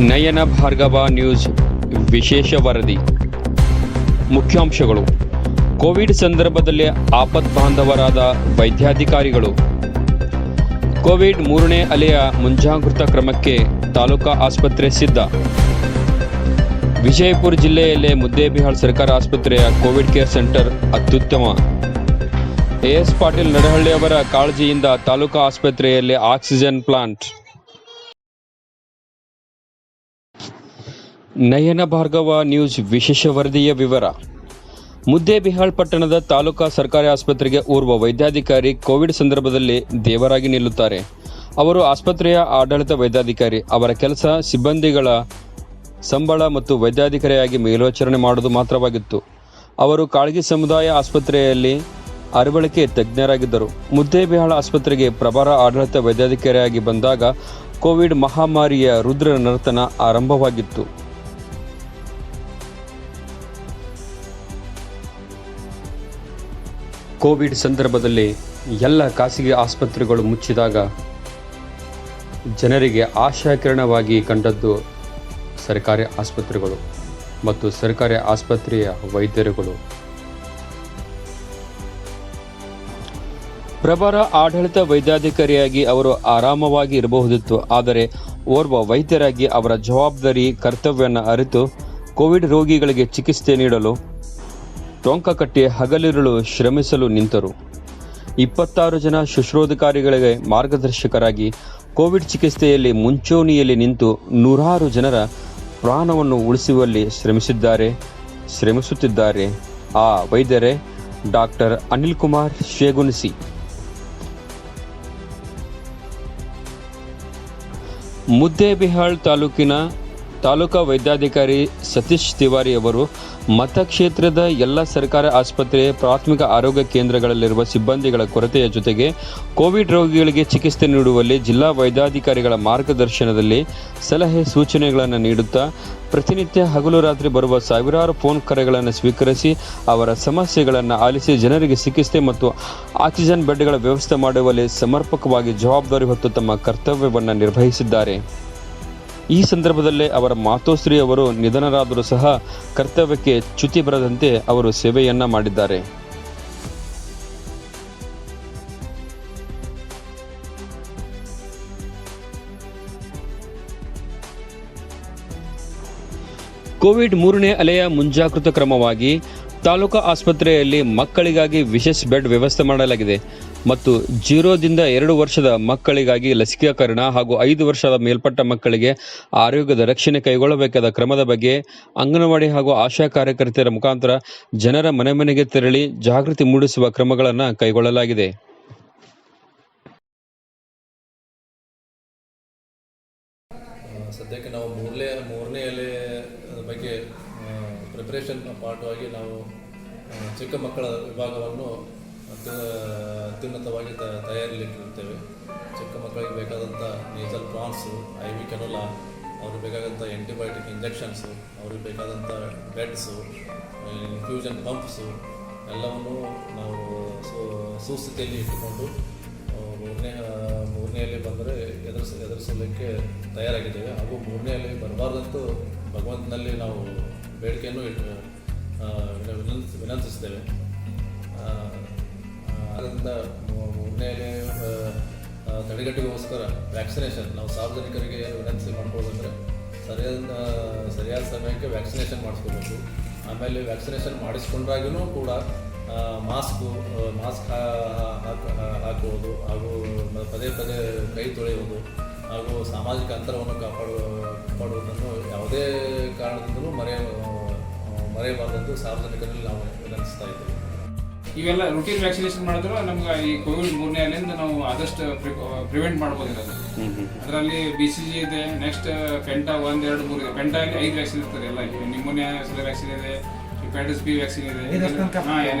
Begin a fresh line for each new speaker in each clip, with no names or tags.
ನಯನ Bhargava news ವಿಶೇಷ ವರದಿ. ಮುಖ್ಯಾಂಶಗಳು. ಕೋವಿಡ್ ಸಂದರ್ಭದಲ್ಲಿ ಆಪತ್ ಬಾಂಧವರಾದ ವೈದ್ಯಾಧಿಕಾರಿಗಳು. ಕೋವಿಡ್ ಮೂರನೇ ಅಲೆಯ ಮುಂಜಾಗೃತಾ ಕ್ರಮಕ್ಕೆ ತಾಲೂಕಾ ಆಸ್ಪತ್ರೆ ಸಿದ್ಧ. ವಿಜಯಪುರ ಜಿಲ್ಲೆಯಲ್ಲೇ ಮುದ್ದೇಬಿಹಾಳ್ ಸರ್ಕಾರ ಆಸ್ಪತ್ರೆಯ ಕೋವಿಡ್ ಕೇರ್ ಸೆಂಟರ್ ಅತ್ಯುತ್ತಮ. ಎಎಸ್ ಪಾಟೀಲ್ ನಡಹಳ್ಳಿ ಅವರ ಕಾಳಜಿಯಿಂದ ತಾಲೂಕಾ ಆಸ್ಪತ್ರೆಯಲ್ಲಿ oxygen plant. Nayana Bhargava news ವಿಶೇಷ ವರದಿಯ ವಿವರ. ಮುದ್ದೇಬಿಹಾಳ್ ಪಟ್ಟಣದ ತಾಲೂಕಾ ಸರ್ಕಾರಿ ಆಸ್ಪತ್ರೆಗೆ ಓರ್ವ ವೈದ್ಯಾಧಿಕಾರಿ ಕೋವಿಡ್ ಸಂದರ್ಭದಲ್ಲಿ ದೇವರಾಗಿ ನಿಲ್ಲುತ್ತಾರೆ. ಅವರು ಆಸ್ಪತ್ರೆಯ ಆಡಳಿತ ವೈದ್ಯಾಧಿಕಾರಿ, ಅವರ ಕೆಲಸ ಸಿಬ್ಬಂದಿಗಳ ಸಂಬಳ ಮತ್ತು ವೈದ್ಯಾಧಿಕಾರಿಯಾಗಿ ಮೇಲ್ವಿಚಾರಣೆ ಮಾಡುವುದು ಮಾತ್ರವಾಗಿತ್ತು. ಅವರು ಕಾಳಗಿ ಸಮುದಾಯ ಆಸ್ಪತ್ರೆಯಲ್ಲಿ ಅರವಳಿಕೆ ತಜ್ಞರಾಗಿದ್ದರು. ಮುದ್ದೇಬಿಹಾಳ ಆಸ್ಪತ್ರೆಗೆ ಪ್ರಭಾರ ಆಡಳಿತ ವೈದ್ಯಾಧಿಕಾರಿಯಾಗಿ ಬಂದಾಗ ಕೋವಿಡ್ ಮಹಾಮಾರಿಯ ರುದ್ರ ನರ್ತನ ಆರಂಭವಾಗಿತ್ತು. ಕೋವಿಡ್ ಸಂದರ್ಭದಲ್ಲಿ ಎಲ್ಲ ಖಾಸಗಿ ಆಸ್ಪತ್ರೆಗಳು ಮುಚ್ಚಿದಾಗ ಜನರಿಗೆ ಆಶಾಕಿರಣವಾಗಿ ಕಂಡದ್ದು ಸರ್ಕಾರಿ ಆಸ್ಪತ್ರೆಗಳು ಮತ್ತು ಸರ್ಕಾರಿ ಆಸ್ಪತ್ರೆಯ ವೈದ್ಯರುಗಳು. ಪ್ರಭಾರ ಆಡಳಿತ ವೈದ್ಯಾಧಿಕಾರಿಯಾಗಿ ಅವರು ಆರಾಮವಾಗಿ ಇರಬಹುದಿತ್ತು, ಆದರೆ ಓರ್ವ ವೈದ್ಯರಾಗಿ ಅವರ ಜವಾಬ್ದಾರಿ ಕರ್ತವ್ಯವನ್ನು ಅರಿತು ಕೋವಿಡ್ ರೋಗಿಗಳಿಗೆ ಚಿಕಿತ್ಸೆ ನೀಡಲು ಟೊಂಕ ಕಟ್ಟಿ ಹಗಲಿರುಳು ಶ್ರಮಿಸಲು ನಿಂತರು. ಇಪ್ಪತ್ತಾರು ಜನ ಶುಶ್ರೋಧಿಕಾರಿಗಳಿಗೆ ಮಾರ್ಗದರ್ಶಕರಾಗಿ ಕೋವಿಡ್ ಚಿಕಿತ್ಸೆಯಲ್ಲಿ ಮುಂಚೂಣಿಯಲ್ಲಿ ನಿಂತು ನೂರಾರು ಜನರ ಪ್ರಾಣವನ್ನು ಉಳಿಸುವಲ್ಲಿ ಶ್ರಮಿಸಿದ್ದಾರೆ, ಶ್ರಮಿಸುತ್ತಿದ್ದಾರೆ. ಆ ವೈದ್ಯರೇ ಡಾಕ್ಟರ್ ಅನಿಲ್ ಕುಮಾರ್ ಶೇಗುನಿಸಿ ಮುದ್ದೇಬಿಹಾಳ್ ತಾಲೂಕಿನ ತಾಲೂಕಾ ವೈದ್ಯಾಧಿಕಾರಿ ಸತೀಶ್ ತಿವಾರಿ ಅವರು ಮತಕ್ಷೇತ್ರದ ಎಲ್ಲ ಸರ್ಕಾರಿ ಆಸ್ಪತ್ರೆ, ಪ್ರಾಥಮಿಕ ಆರೋಗ್ಯ ಕೇಂದ್ರಗಳಲ್ಲಿರುವ ಸಿಬ್ಬಂದಿಗಳ ಕೊರತೆಯ ಜೊತೆಗೆ ಕೋವಿಡ್ ರೋಗಿಗಳಿಗೆ ಚಿಕಿತ್ಸೆ ನೀಡುವಲ್ಲಿ ಜಿಲ್ಲಾ ವೈದ್ಯಾಧಿಕಾರಿಗಳ ಮಾರ್ಗದರ್ಶನದಲ್ಲಿ ಸಲಹೆ ಸೂಚನೆಗಳನ್ನು ನೀಡುತ್ತಾ, ಪ್ರತಿನಿತ್ಯ ಹಗಲು ರಾತ್ರಿ ಬರುವ ಸಾವಿರಾರು ಫೋನ್ ಕರೆಗಳನ್ನು ಸ್ವೀಕರಿಸಿ ಅವರ ಸಮಸ್ಯೆಗಳನ್ನು ಆಲಿಸಿ ಜನರಿಗೆ ಚಿಕಿತ್ಸೆ ಮತ್ತು ಆಕ್ಸಿಜನ್ ಬೆಡ್ಗಳ ವ್ಯವಸ್ಥೆ ಮಾಡುವಲ್ಲಿ ಸಮರ್ಪಕವಾಗಿ ಜವಾಬ್ದಾರಿ ಹೊತ್ತು ತಮ್ಮ ಕರ್ತವ್ಯವನ್ನು ನಿರ್ವಹಿಸಿದ್ದಾರೆ. ಈ ಸಂದರ್ಭದಲ್ಲೇ ಅವರ ಮಾತೋಶ್ರೀ ಅವರು ನಿಧನರಾದರೂ ಸಹ ಕರ್ತವ್ಯಕ್ಕೆ ಚ್ಯುತಿ ಬರದಂತೆ ಅವರು ಸೇವೆಯನ್ನ ಮಾಡಿದ್ದಾರೆ. ಕೋವಿಡ್ ಮೂರನೇ ಅಲೆಯ ಮುಂಜಾಗೃತ ಕ್ರಮವಾಗಿ ತಾಲೂಕಾ ಆಸ್ಪತ್ರೆಯಲ್ಲಿ ಮಕ್ಕಳಿಗಾಗಿ ವಿಶೇಷ ಬೆಡ್ ವ್ಯವಸ್ಥೆ ಮಾಡಲಾಗಿದೆ ಮತ್ತು ಜೀರೋದಿಂದ ಎರಡು ವರ್ಷದ ಮಕ್ಕಳಿಗಾಗಿ ಲಸಿಕಾಕರಣ ಹಾಗೂ ಐದು ವರ್ಷದ ಮೇಲ್ಪಟ್ಟ ಮಕ್ಕಳಿಗೆ ಆರೋಗ್ಯದ ರಕ್ಷಣೆ ಕೈಗೊಳ್ಳಬೇಕಾದ ಕ್ರಮದ ಬಗ್ಗೆ ಅಂಗನವಾಡಿ ಹಾಗೂ ಆಶಾ ಕಾರ್ಯಕರ್ತೆಯರ ಮುಖಾಂತರ ಜನರ ಮನೆ ಮನೆಗೆ ತೆರಳಿ ಜಾಗೃತಿ ಮೂಡಿಸುವ ಕ್ರಮಗಳನ್ನು ಕೈಗೊಳ್ಳಲಾಗಿದೆ.
ಚಿಕ್ಕ ಮಕ್ಕಳ ವಿಭಾಗವನ್ನು ಅತ್ಯ ಅತ್ಯುನ್ನತವಾಗಿ ತ ತಯಾರಿಲಿಟ್ಟಿರ್ತೇವೆ ಚಿಕ್ಕ ಮಕ್ಕಳಿಗೆ ಬೇಕಾದಂಥ nasal prongs, I V cannula ಅವ್ರಿಗೆ ಬೇಕಾದಂಥ ಆ್ಯಂಟಿಬಯೋಟಿಕ್ ಇಂಜೆಕ್ಷನ್ಸು, ಅವ್ರಿಗೆ ಬೇಕಾದಂಥ ಬೆಡ್ಸು ಇನ್ಫ್ಯೂಷನ್ ಪಂಪ್ಸು ಎಲ್ಲವನ್ನು ನಾವು ಸುಸ್ಥಿತಿಯಲ್ಲಿ ಇಟ್ಟುಕೊಂಡು ಮೂರನೇ ಮೂರನೆಯಲ್ಲಿ ಬಂದರೆ ಎದುರಿಸ, ಎದುರಿಸಲಿಕ್ಕೆ ತಯಾರಾಗಿದ್ದೇವೆ. ಹಾಗೂ ಮೂರನೆಯಲ್ಲಿ ಬರಬಾರ್ದಂತೂ ಭಗವಂತನಲ್ಲಿ ನಾವು ಬೇಡಿಕೆಯನ್ನು ಇಟ್ಟು ವಿನಂತಿ ವಿನಂತಿಸ್ತೇವೆ. ಅದರಿಂದ ಮೂರನೇ ತಡೆಗಟ್ಟಿಗೋಸ್ಕರ ವ್ಯಾಕ್ಸಿನೇಷನ್, ನಾವು ಸಾರ್ವಜನಿಕರಿಗೆ ವಿನಂತಿ ಮಾಡ್ಕೊಳ್ಳೋದಂದರೆ ಸರಿಯಾದ ಸರಿಯಾದ ಸಮಯಕ್ಕೆ ವ್ಯಾಕ್ಸಿನೇಷನ್ ಮಾಡಿಸ್ಕೋಬೇಕು. ಆಮೇಲೆ ವ್ಯಾಕ್ಸಿನೇಷನ್ ಮಾಡಿಸ್ಕೊಂಡ್ರಾಗೂ ಕೂಡ ಮಾಸ್ಕು ಮಾಸ್ಕ್ ಹಾಕುವುದು ಹಾಗೂ ಪದೇ ಪದೇ ಕೈ ತೊಳೆಯುವುದು, ಹಾಗೂ ಸಾಮಾಜಿಕ ಅಂತರವನ್ನು ಕಾಪಾಡುವ, ಕಾಪಾಡುವುದನ್ನು ಯಾವುದೇ ಕಾರಣದಿಂದಲೂ ಮರೆಯ ಮರೆಯಬಾರದೆಂದು ಸಾರ್ವಜನಿಕರಲ್ಲಿ ನಾವು ವಿನಂತಿಸ್ತಾ ಇದ್ದೇವೆ.
ಇವೆಲ್ಲ ರುಟೀನ್ ವ್ಯಾಕ್ಸಿನೇಷನ್ ಮಾಡಿದ್ರು ನಮ್ಗೆ ಈ ಕೋವಿಡ್ ಮೂರನೇ ಅಲ್ಲಿಂದ ನಾವು ಆದಷ್ಟು ಪ್ರಿವೆಂಟ್ ಮಾಡ್ಬೋದಿರೋದು. ಅದರಲ್ಲಿ ಬಿ ಸಿ ಜಿ ಇದೆ ನೆಕ್ಸ್ಟ್ ಪೆಂಟಾ ಒಂದ್ ಎರಡು ಮೂರು ಇದೆ. ಪೆಂಟಾ ಅಲ್ಲಿ ಐದು ವ್ಯಾಕ್ಸಿನ್ ಇರ್ತದೆ ಎಲ್ಲ ನಿಮೋನಿಯಾ ವ್ಯಾಕ್ಸಿನ್ ಇದೆ ಹೆಪಟೈಟಿಸ್ ಬಿ ವ್ಯಾಕ್ಸಿನ್ ಇದೆ.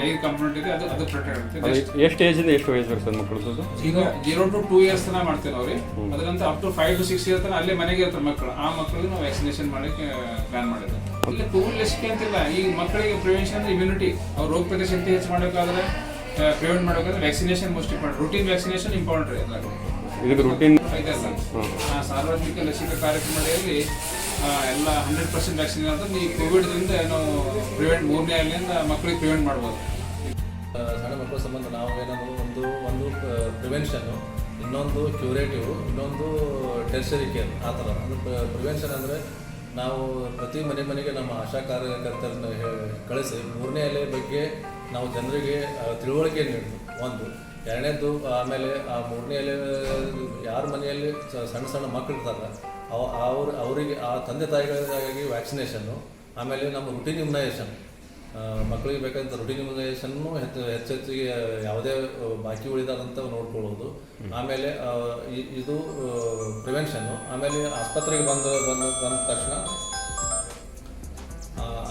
ಐದು ಕಂಪೋನೆಂಟ್ ಇದೆ. ಅದು ಅದು ಪ್ರೊಟೆಕ್ಟ್ ಇರುತ್ತೆ
ಎಷ್ಟು ಏಜಿಂದ ಎಷ್ಟು ವಯಸ್ಸು ಬರ್ತದೆ ಮಕ್ಕಳು
ಈಗ ಜೀರೋ ಟು ಟೂ ಇಯರ್ಸ್ ತನಕ ಮಾಡ್ತೇವೆ ಅವ್ರಿ ಅದರಂತ up to five to six year ತನಕ ಅಲ್ಲೇ ಮನೆಗೆ ಇರ್ತಾರೆ ಮಕ್ಕಳು. ಆ ಮಕ್ಕಳಿಗೆ ನಾವು ವ್ಯಾಕ್ಸಿನೇಷನ್ ಮಾಡಕ್ಕೆ ಪ್ಲಾನ್ ಮಾಡಿದ್ದೆ. ಇಲ್ಲ ಕೋವಿಡ್ ಲಸಿಕೆ ಅಂತಿಲ್ಲ. ಈ ಮಕ್ಕಳಿಗೆ ಪ್ರಿವೆನ್ಷನ್ ಅಂದ್ರೆ ಇಮ್ಯುನಿಟಿ ಅವ್ರ ರೋಗ ಪ್ರತಿಶಕ್ತಿ ಶಕ್ತಿ ಹೆಚ್ಚು ಮಾಡಬೇಕಾದ್ರೆ ಪ್ರಿವೆಂಟ್ ಮಾಡಬೇಕಾದ್ರೆ vaccination most important routine vaccination important ರೀ
ಇದಕ್ಕೆ ರುಟೀನ್
ಇದೆಲ್ಲ ಸಾರ್ವಜನಿಕ ಲಸಿಕಾ ಕಾರ್ಯಕ್ರಮದಲ್ಲಿ ಎಲ್ಲ ಹಂಡ್ರೆಡ್ ಪರ್ಸೆಂಟ್ ವ್ಯಾಕ್ಸಿನ್ ಅಂದ್ರೆ ಈ ಕೋವಿಡ್ದಿಂದ ಏನೋ ಪ್ರಿವೆಂಟ್ ಮೂರನೇ ಅಲ್ಲಿಂದ ಮಕ್ಕಳಿಗೆ ಪ್ರಿವೆಂಟ್ ಮಾಡ್ಬೋದು.
ಸಣ್ಣ ಮಕ್ಕಳ ಸಂಬಂಧ ನಾವು ಏನಾದರೂ ಒಂದು ಒಂದು ಪ್ರಿವೆನ್ಷನ್ನು ಇನ್ನೊಂದು ಕ್ಯೂರೇಟಿವ್ ಇನ್ನೊಂದು ಟೆರ್ಸರಿ ಕೇರ್ ಆ ಥರ. ಅಂದರೆ ಪ್ರಿವೆನ್ಷನ್ ಅಂದರೆ ನಾವು ಪ್ರತಿ ಮನೆ ಮನೆಗೆ ನಮ್ಮ ಆಶಾ ಕಾರ್ಯಕರ್ತರನ್ನ ಕಳಿಸಿ ಮೂರನೇ ಅಲೆ ಬಗ್ಗೆ ನಾವು ಜನರಿಗೆ ತಿಳುವಳಿಕೆ ನೀಡೋದು. ಒಂದು ಎರಡನೇದು ಆಮೇಲೆ ಆ ಮೂರನೇ ಅಲೆ, ಯಾರ ಮನೆಯಲ್ಲಿ ಸಣ್ಣ ಸಣ್ಣ ಮಕ್ಕಳು ಇರ್ತಾರೆ ಅವ, ಅವ್ರ, ಅವರಿಗೆ, ಆ ತಂದೆ ತಾಯಿಗಳಿಗಾಗಿ ವ್ಯಾಕ್ಸಿನೇಷನ್ನು ಆಮೇಲೆ ನಮ್ಮ ರುಟೀನ್ ಇಮ್ಯುನೈಸೇಷನ್ ಮಕ್ಕಳಿಗೆ ಬೇಕಾದಂಥ ರುಟೀನ್ ಇಮ್ಯುನೈಸೇಷನ್ನು ಹೆಚ್ಚು ಹೆಚ್ಚೆಚ್ಚಿಗೆ ಯಾವುದೇ ಬಾಕಿ ಉಳಿದಾದಂಥ ನೋಡ್ಕೊಳ್ಳೋದು ಆಮೇಲೆ ಇದು ಪ್ರಿವೆನ್ಷನ್ನು ಆಮೇಲೆ ಆಸ್ಪತ್ರೆಗೆ ಬಂದ ಬಂದ ಬಂದ ತಕ್ಷಣ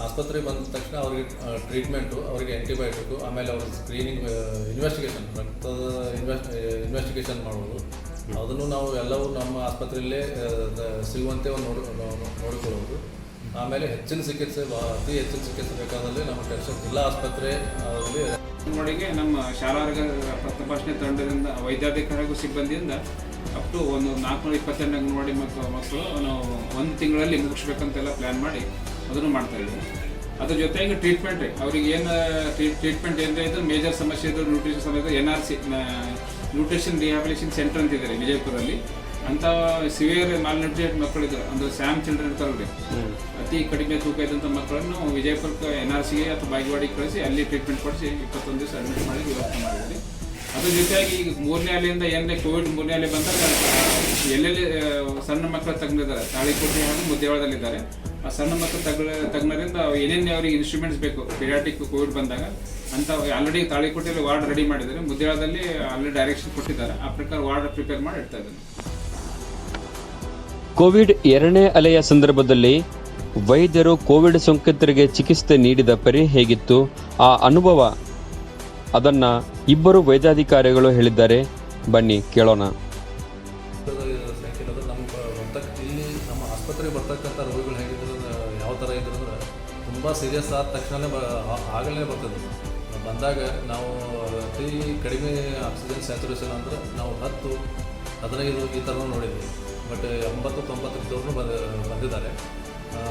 ಆಸ್ಪತ್ರೆಗೆ ಬಂದ ತಕ್ಷಣ ಅವರಿಗೆ ಟ್ರೀಟ್ಮೆಂಟು ಅವರಿಗೆ ಆ್ಯಂಟಿಬಯೋಟಿಕ್ಕು ಆಮೇಲೆ ಅವ್ರ ಸ್ಕ್ರೀನಿಂಗ್ ಇನ್ವೆಸ್ಟಿಗೇಷನ್ ರಕ್ತದ ಇನ್ವೆಸ್ಟ್ ಇನ್ವೆಸ್ಟಿಗೇಷನ್ ಮಾಡೋದು ಅದನ್ನು ನಾವು ಎಲ್ಲವೂ ನಮ್ಮ ಆಸ್ಪತ್ರೆಯಲ್ಲೇ ಸಿಗುವಂತೆ ಒಂದು ನೋಡ್ ನೋಡಿಕೊಳ್ಳೋದು ಆಮೇಲೆ ಹೆಚ್ಚಿನ ಚಿಕಿತ್ಸೆ ಅತಿ ಹೆಚ್ಚಿನ ಚಿಕಿತ್ಸೆ ಬೇಕಾದಲ್ಲಿ ನಮ್ಮ ಟೆನ್ಷನ್ ಜಿಲ್ಲಾ ಆಸ್ಪತ್ರೆ
ಅಂಗನವಾಡಿಗೆ ನಮ್ಮ ಶಾಲಾರ್ಗ ತಪಾಸಣೆ ತಂಡದಿಂದ, ವೈದ್ಯಾಧಿಕಾರಿಗೂ ಸಿಬ್ಬಂದಿಯಿಂದ ಅಪ್ ಟು ಒಂದು ನಾಲ್ಕುನೂರ ಇಪ್ಪತ್ತೆರಡು ಅಂಗನವಾಡಿ ಮಕ್ಕಳು ಮಕ್ಕಳು ನಾವು ಒಂದು ತಿಂಗಳಲ್ಲಿ ಮುಗಿಸ್ಬೇಕಂತೆಲ್ಲ ಪ್ಲ್ಯಾನ್ ಮಾಡಿ ಅದನ್ನು ಮಾಡ್ತಾ ಇದ್ದೀವಿ. ಅದ್ರ ಜೊತೆಗೆ ಟ್ರೀಟ್ಮೆಂಟ್ ಅವ್ರಿಗೆ ಏನು ಟ್ರೀಟ್ಮೆಂಟ್ ಏನಾರ ಇದು ಮೇಜರ್ ಸಮಸ್ಯೆ ಇದ್ದು ನ್ಯೂಟ್ರಿಷನ್ ಸಮಸ್ಯೆ N R C nutrition rehabilitation centre ಅಂತಿದ್ದಾರೆ ವಿಜಯಪುರದಲ್ಲಿ. ಅಂತ ಸಿವಿಯರ್ ಮಾಲ್ನ್ಯೂಟ್ರಿಯೇಟ್ ಮಕ್ಕಳಿದ್ರು ಅಂದ್ರೆ ಸ್ಯಾಮ್ ಚಿಲ್ಡ್ರನ್ ಇರ್ತಾರಲ್ರಿ ಅತಿ ಕಡಿಮೆ ತೂಕ ಇದ್ದಂಥ ಮಕ್ಕಳನ್ನು ವಿಜಯಪುರಕ್ಕೆ ಎನ್ ಆರ್ ಸಿಗೆ ಅಥವಾ ಬಾಗಿವಾಡಿಗೆ ಕಳಿಸಿ ಅಲ್ಲಿ ಟ್ರೀಟ್ಮೆಂಟ್ ಕೊಡಿಸಿ ಇಪ್ಪತ್ತೊಂದು ದಿವಸ ಅಡ್ಮಿಟ್ ಮಾಡಿ ವ್ಯವಸ್ಥೆ ಮಾಡಿದ್ವಿ ಅದ್ರ ಜೊತೆಯಾಗಿ ಈಗ ಮೂರನೇ ಅಲೆಯಿಂದ ಏನೇ ಕೋವಿಡ್ ಮೂರನೇ ಅಲೆ ಬಂದಾಗ ಎಲ್ಲೆಲ್ಲಿ ಸಣ್ಣ ಮಕ್ಕಳ ತಜ್ಞರಿದ್ದಾರೆ ತಾಳಿಕೋಟೆ ಹಾಗೂ ಮುದ್ದೇವಾಳದಲ್ಲಿದ್ದಾರೆ ಆ ಸಣ್ಣ ಮಕ್ಕಳು ತಗ ತಗ್ನರಿಂದ ಏನೇನು ಅವ್ರಿಗೆ ಇನ್ಸ್ಟ್ರೂಮೆಂಟ್ಸ್ ಬೇಕು? ಪಿರಿಯಾಟಿಕ್ ಕೋವಿಡ್ ಬಂದಾಗ ಅಂತ ಆಲ್ರೆಡಿ ತಾಳಿಕೋಟೆಯಲ್ಲಿ ವಾರ್ಡ್ ರೆಡಿ ಮಾಡಿದ್ದಾರೆ. ಮುದ್ದೇವಾಳದಲ್ಲಿ ಆಲ್ರೆಡಿ ಡೈರೆಕ್ಷನ್ ಕೊಟ್ಟಿದ್ದಾರೆ. ಆ ಪ್ರಕಾರ ವಾರ್ಡ್ ಪ್ರಿಪೇರ್ ಮಾಡಿ ಇಡ್ತಾ ಇದ್ದಾರೆ.
ಕೋವಿಡ್ ಎರಡನೇ ಅಲೆಯ ಸಂದರ್ಭದಲ್ಲಿ ವೈದ್ಯರು ಕೋವಿಡ್ ಸೋಂಕಿತರಿಗೆ ಚಿಕಿತ್ಸೆ ನೀಡಿದ ಪರಿ ಹೇಗಿತ್ತು? ಆ ಅನುಭವ ಅದನ್ನ ಇಬ್ಬರು ವೈದ್ಯಾಧಿಕಾರಿಗಳು ಹೇಳಿದ್ದಾರೆ. ಬನ್ನಿ, ಕೇಳೋಣ.
ಸಂಖ್ಯೆ ಬರ್ತಕ್ಕ ಇಲ್ಲಿ ನಮ್ಮ ಆಸ್ಪತ್ರೆಗೆ ಬರ್ತಕ್ಕಂಥ ರೋಗಿಗಳು ಹೇಗಿದ್ರು ಯಾವ ಥರ ಇದ್ರು ಅಂದ್ರೆ ಸೀರಿಯಸ್ ಆದ ತಕ್ಷಣವೇ ಬ ಆಗಲೇ ಬರ್ತದೆ ಬಂದಾಗ ನಾವು ಅತಿ ಕಡಿಮೆ ಆಕ್ಸಿಜನ್ ಸ್ಯಾಚುರೇಷನ್ ಅಂದರೆ ನಾವು ಹತ್ತು ಹದಿನೈದು ಈ ಥರ ನೋಡಿದ್ವಿ. ಬಟ್ ಎಂಬತ್ತು ತೊಂಬತ್ತರದವ್ರು ಬಂದ ಬಂದಿದ್ದಾರೆ.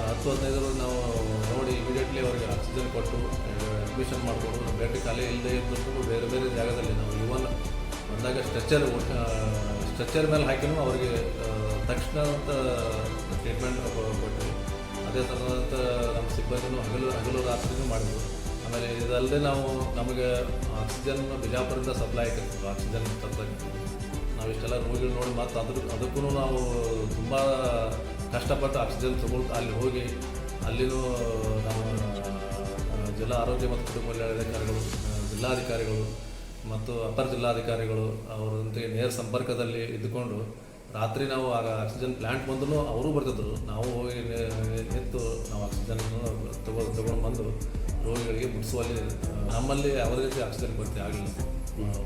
ಹತ್ತು ಹದಿನೈದರ ನಾವು ನೋಡಿ ಇಮಿಡಿಯೇಟ್ಲಿ ಅವರಿಗೆ ಆಕ್ಸಿಜನ್ ಕೊಟ್ಟು ಅಡ್ಮಿಷನ್ ಮಾಡಿಕೊಂಡು ಬೇಟೆ ಖಾಲಿ ಇಲ್ಲದೆ ಇದ್ದರೂ ಬೇರೆ ಬೇರೆ ಜಾಗದಲ್ಲಿ ನಾವು ಇವನ್ ಬಂದಾಗ ಸ್ಟ್ರೆಚರ್ ಸ್ಟ್ರೆಚರ್ ಮೇಲೆ ಹಾಕಿನೂ ಅವರಿಗೆ ತಕ್ಷಣ ಅಂತ ಟ್ರೀಟ್ಮೆಂಟ್ ಕೊಟ್ಟು ಅದೇ ಥರದಂಥ ನಮ್ಮ ಸಿಬ್ಬಂದಿನೂ ಹಗಲು ಹಗಲು ರಾತ್ರಿನೂ ಮಾಡಿದ್ವಿ ಆಮೇಲೆ ಇದಲ್ಲದೆ ನಾವು ನಮಗೆ ಆಕ್ಸಿಜನ್ ಬಿಜಾಪುರದಿಂದ ಸಪ್ಲೈ ಆಗಿತ್ತು ಆಕ್ಸಿಜನ್ ತರ್ತಕ್ಕಂಥದ್ದು ನಾವು ಇಷ್ಟೆಲ್ಲ ರೋಗಿಗಳು ನೋಡಿ ಮತ್ತು ಅದ್ರ ಅದಕ್ಕೂ ನಾವು ತುಂಬ ಕಷ್ಟಪಟ್ಟು ಆಕ್ಸಿಜನ್ ತಗೊಳ್ತಾ ಅಲ್ಲಿ ಹೋಗಿ, ಅಲ್ಲಿನೂ ನಾವು ಜಿಲ್ಲಾ ಆರೋಗ್ಯ ಮತ್ತು ಕುಟುಂಬ ಕಲ್ಯಾಣಾಧಿಕಾರಿಗಳು ಜಿಲ್ಲಾಧಿಕಾರಿಗಳು ಮತ್ತು ಅಪರ ಜಿಲ್ಲಾಧಿಕಾರಿಗಳು ಅವರೊಂದಿಗೆ ನೇರ ಸಂಪರ್ಕದಲ್ಲಿ ಇದ್ದುಕೊಂಡು ರಾತ್ರಿ ನಾವು ಆಗ ಆಕ್ಸಿಜನ್ ಪ್ಲ್ಯಾಂಟ್ ಬಂದರೂ ಅವರು ಬರ್ತಿದ್ರು. ನಾವು ಹೋಗಿ ನಿಂತು ನಾವು ಆಕ್ಸಿಜನ್ ತಗೊಂಡು ತಗೊಂಡು ಬಂದು ರೋಗಿಗಳಿಗೆ ಮುಟ್ಟಿಸುವಲ್ಲಿ ನಮ್ಮಲ್ಲಿ ಯಾವುದೇ ರೀತಿ ಆಕ್ಸಿಜನ್ ಕೊರತೆ ಆಗಲಿಲ್ಲ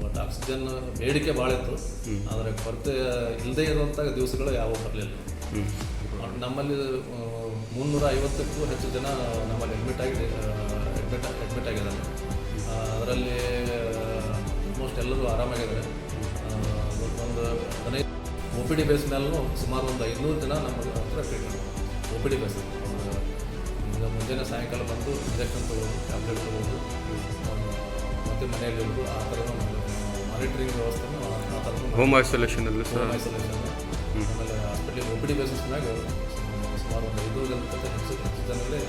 ಬಟ್ ಆಕ್ಸಿಜನ್ ಬೇಡಿಕೆ ಭಾಳ ಇತ್ತು. ಆದರೆ ಕೊರತೆ ಇಲ್ಲದೇ ಇರುವಂಥ ದಿವಸಗಳು ಯಾವ ಬರಲಿಲ್ಲ. ನಮ್ಮಲ್ಲಿ ಮುನ್ನೂರ ಐವತ್ತಕ್ಕೂ ಹೆಚ್ಚು ಜನ ನಮ್ಮಲ್ಲಿ ಅಡ್ಮಿಟ್ ಆಗಿ ಅಡ್ಮಿಟ್ ಅಡ್ಮಿಟ್ ಆಗಿದ್ದಾರೆ. ಅದರಲ್ಲಿ ಆಲ್ಮೋಸ್ಟ್ ಎಲ್ಲರೂ ಆರಾಮಾಗಿದ್ದಾರೆ. ಒಂದು ಹದಿನೈದು ಒ ಪಿ ಡಿ ಬೇಸ್ ಮೇಲೂ ಸುಮಾರು ಒಂದು ಐನೂರು ಜನ ನಮ್ಮ ಹತ್ರ treatment O P D base ಮುಂಜಾನೆ ಸಾಯಂಕಾಲ ಬಂದು ಇಂಜೆಕ್ಷನ್ ತೊಗೊಳ್ಳೋದು ಟ್ಯಾಬ್ಲೆಟ್ ತೊಗೊಳ್ಳೋದು ಮತ್ತು ಮನೆಯಲ್ಲಿ ಆ ಥರ ಮಾನಿಟರಿಂಗ್ ವ್ಯವಸ್ಥೆನೂ ಆ ಥರನೂ
ಹೋಮ್ ಐಸೋಲೇಷನ್ ಅಲ್ಲಿ
ಹೋಮ್. ಐಸೋಲೇಷನ್ ಆಮೇಲೆ ಹಾಸ್ಪಿಟ್ಲಿಗೆ ಒ ಪಿ ಡಿ ಬೇಸಿಸ್ನಾಗ ಸುಮಾರು ಒಂದು ಐದು ಜನಕ್ಕಿಂತ ಹೆಚ್ಚು ಹೆಚ್ಚು ಜನರೇ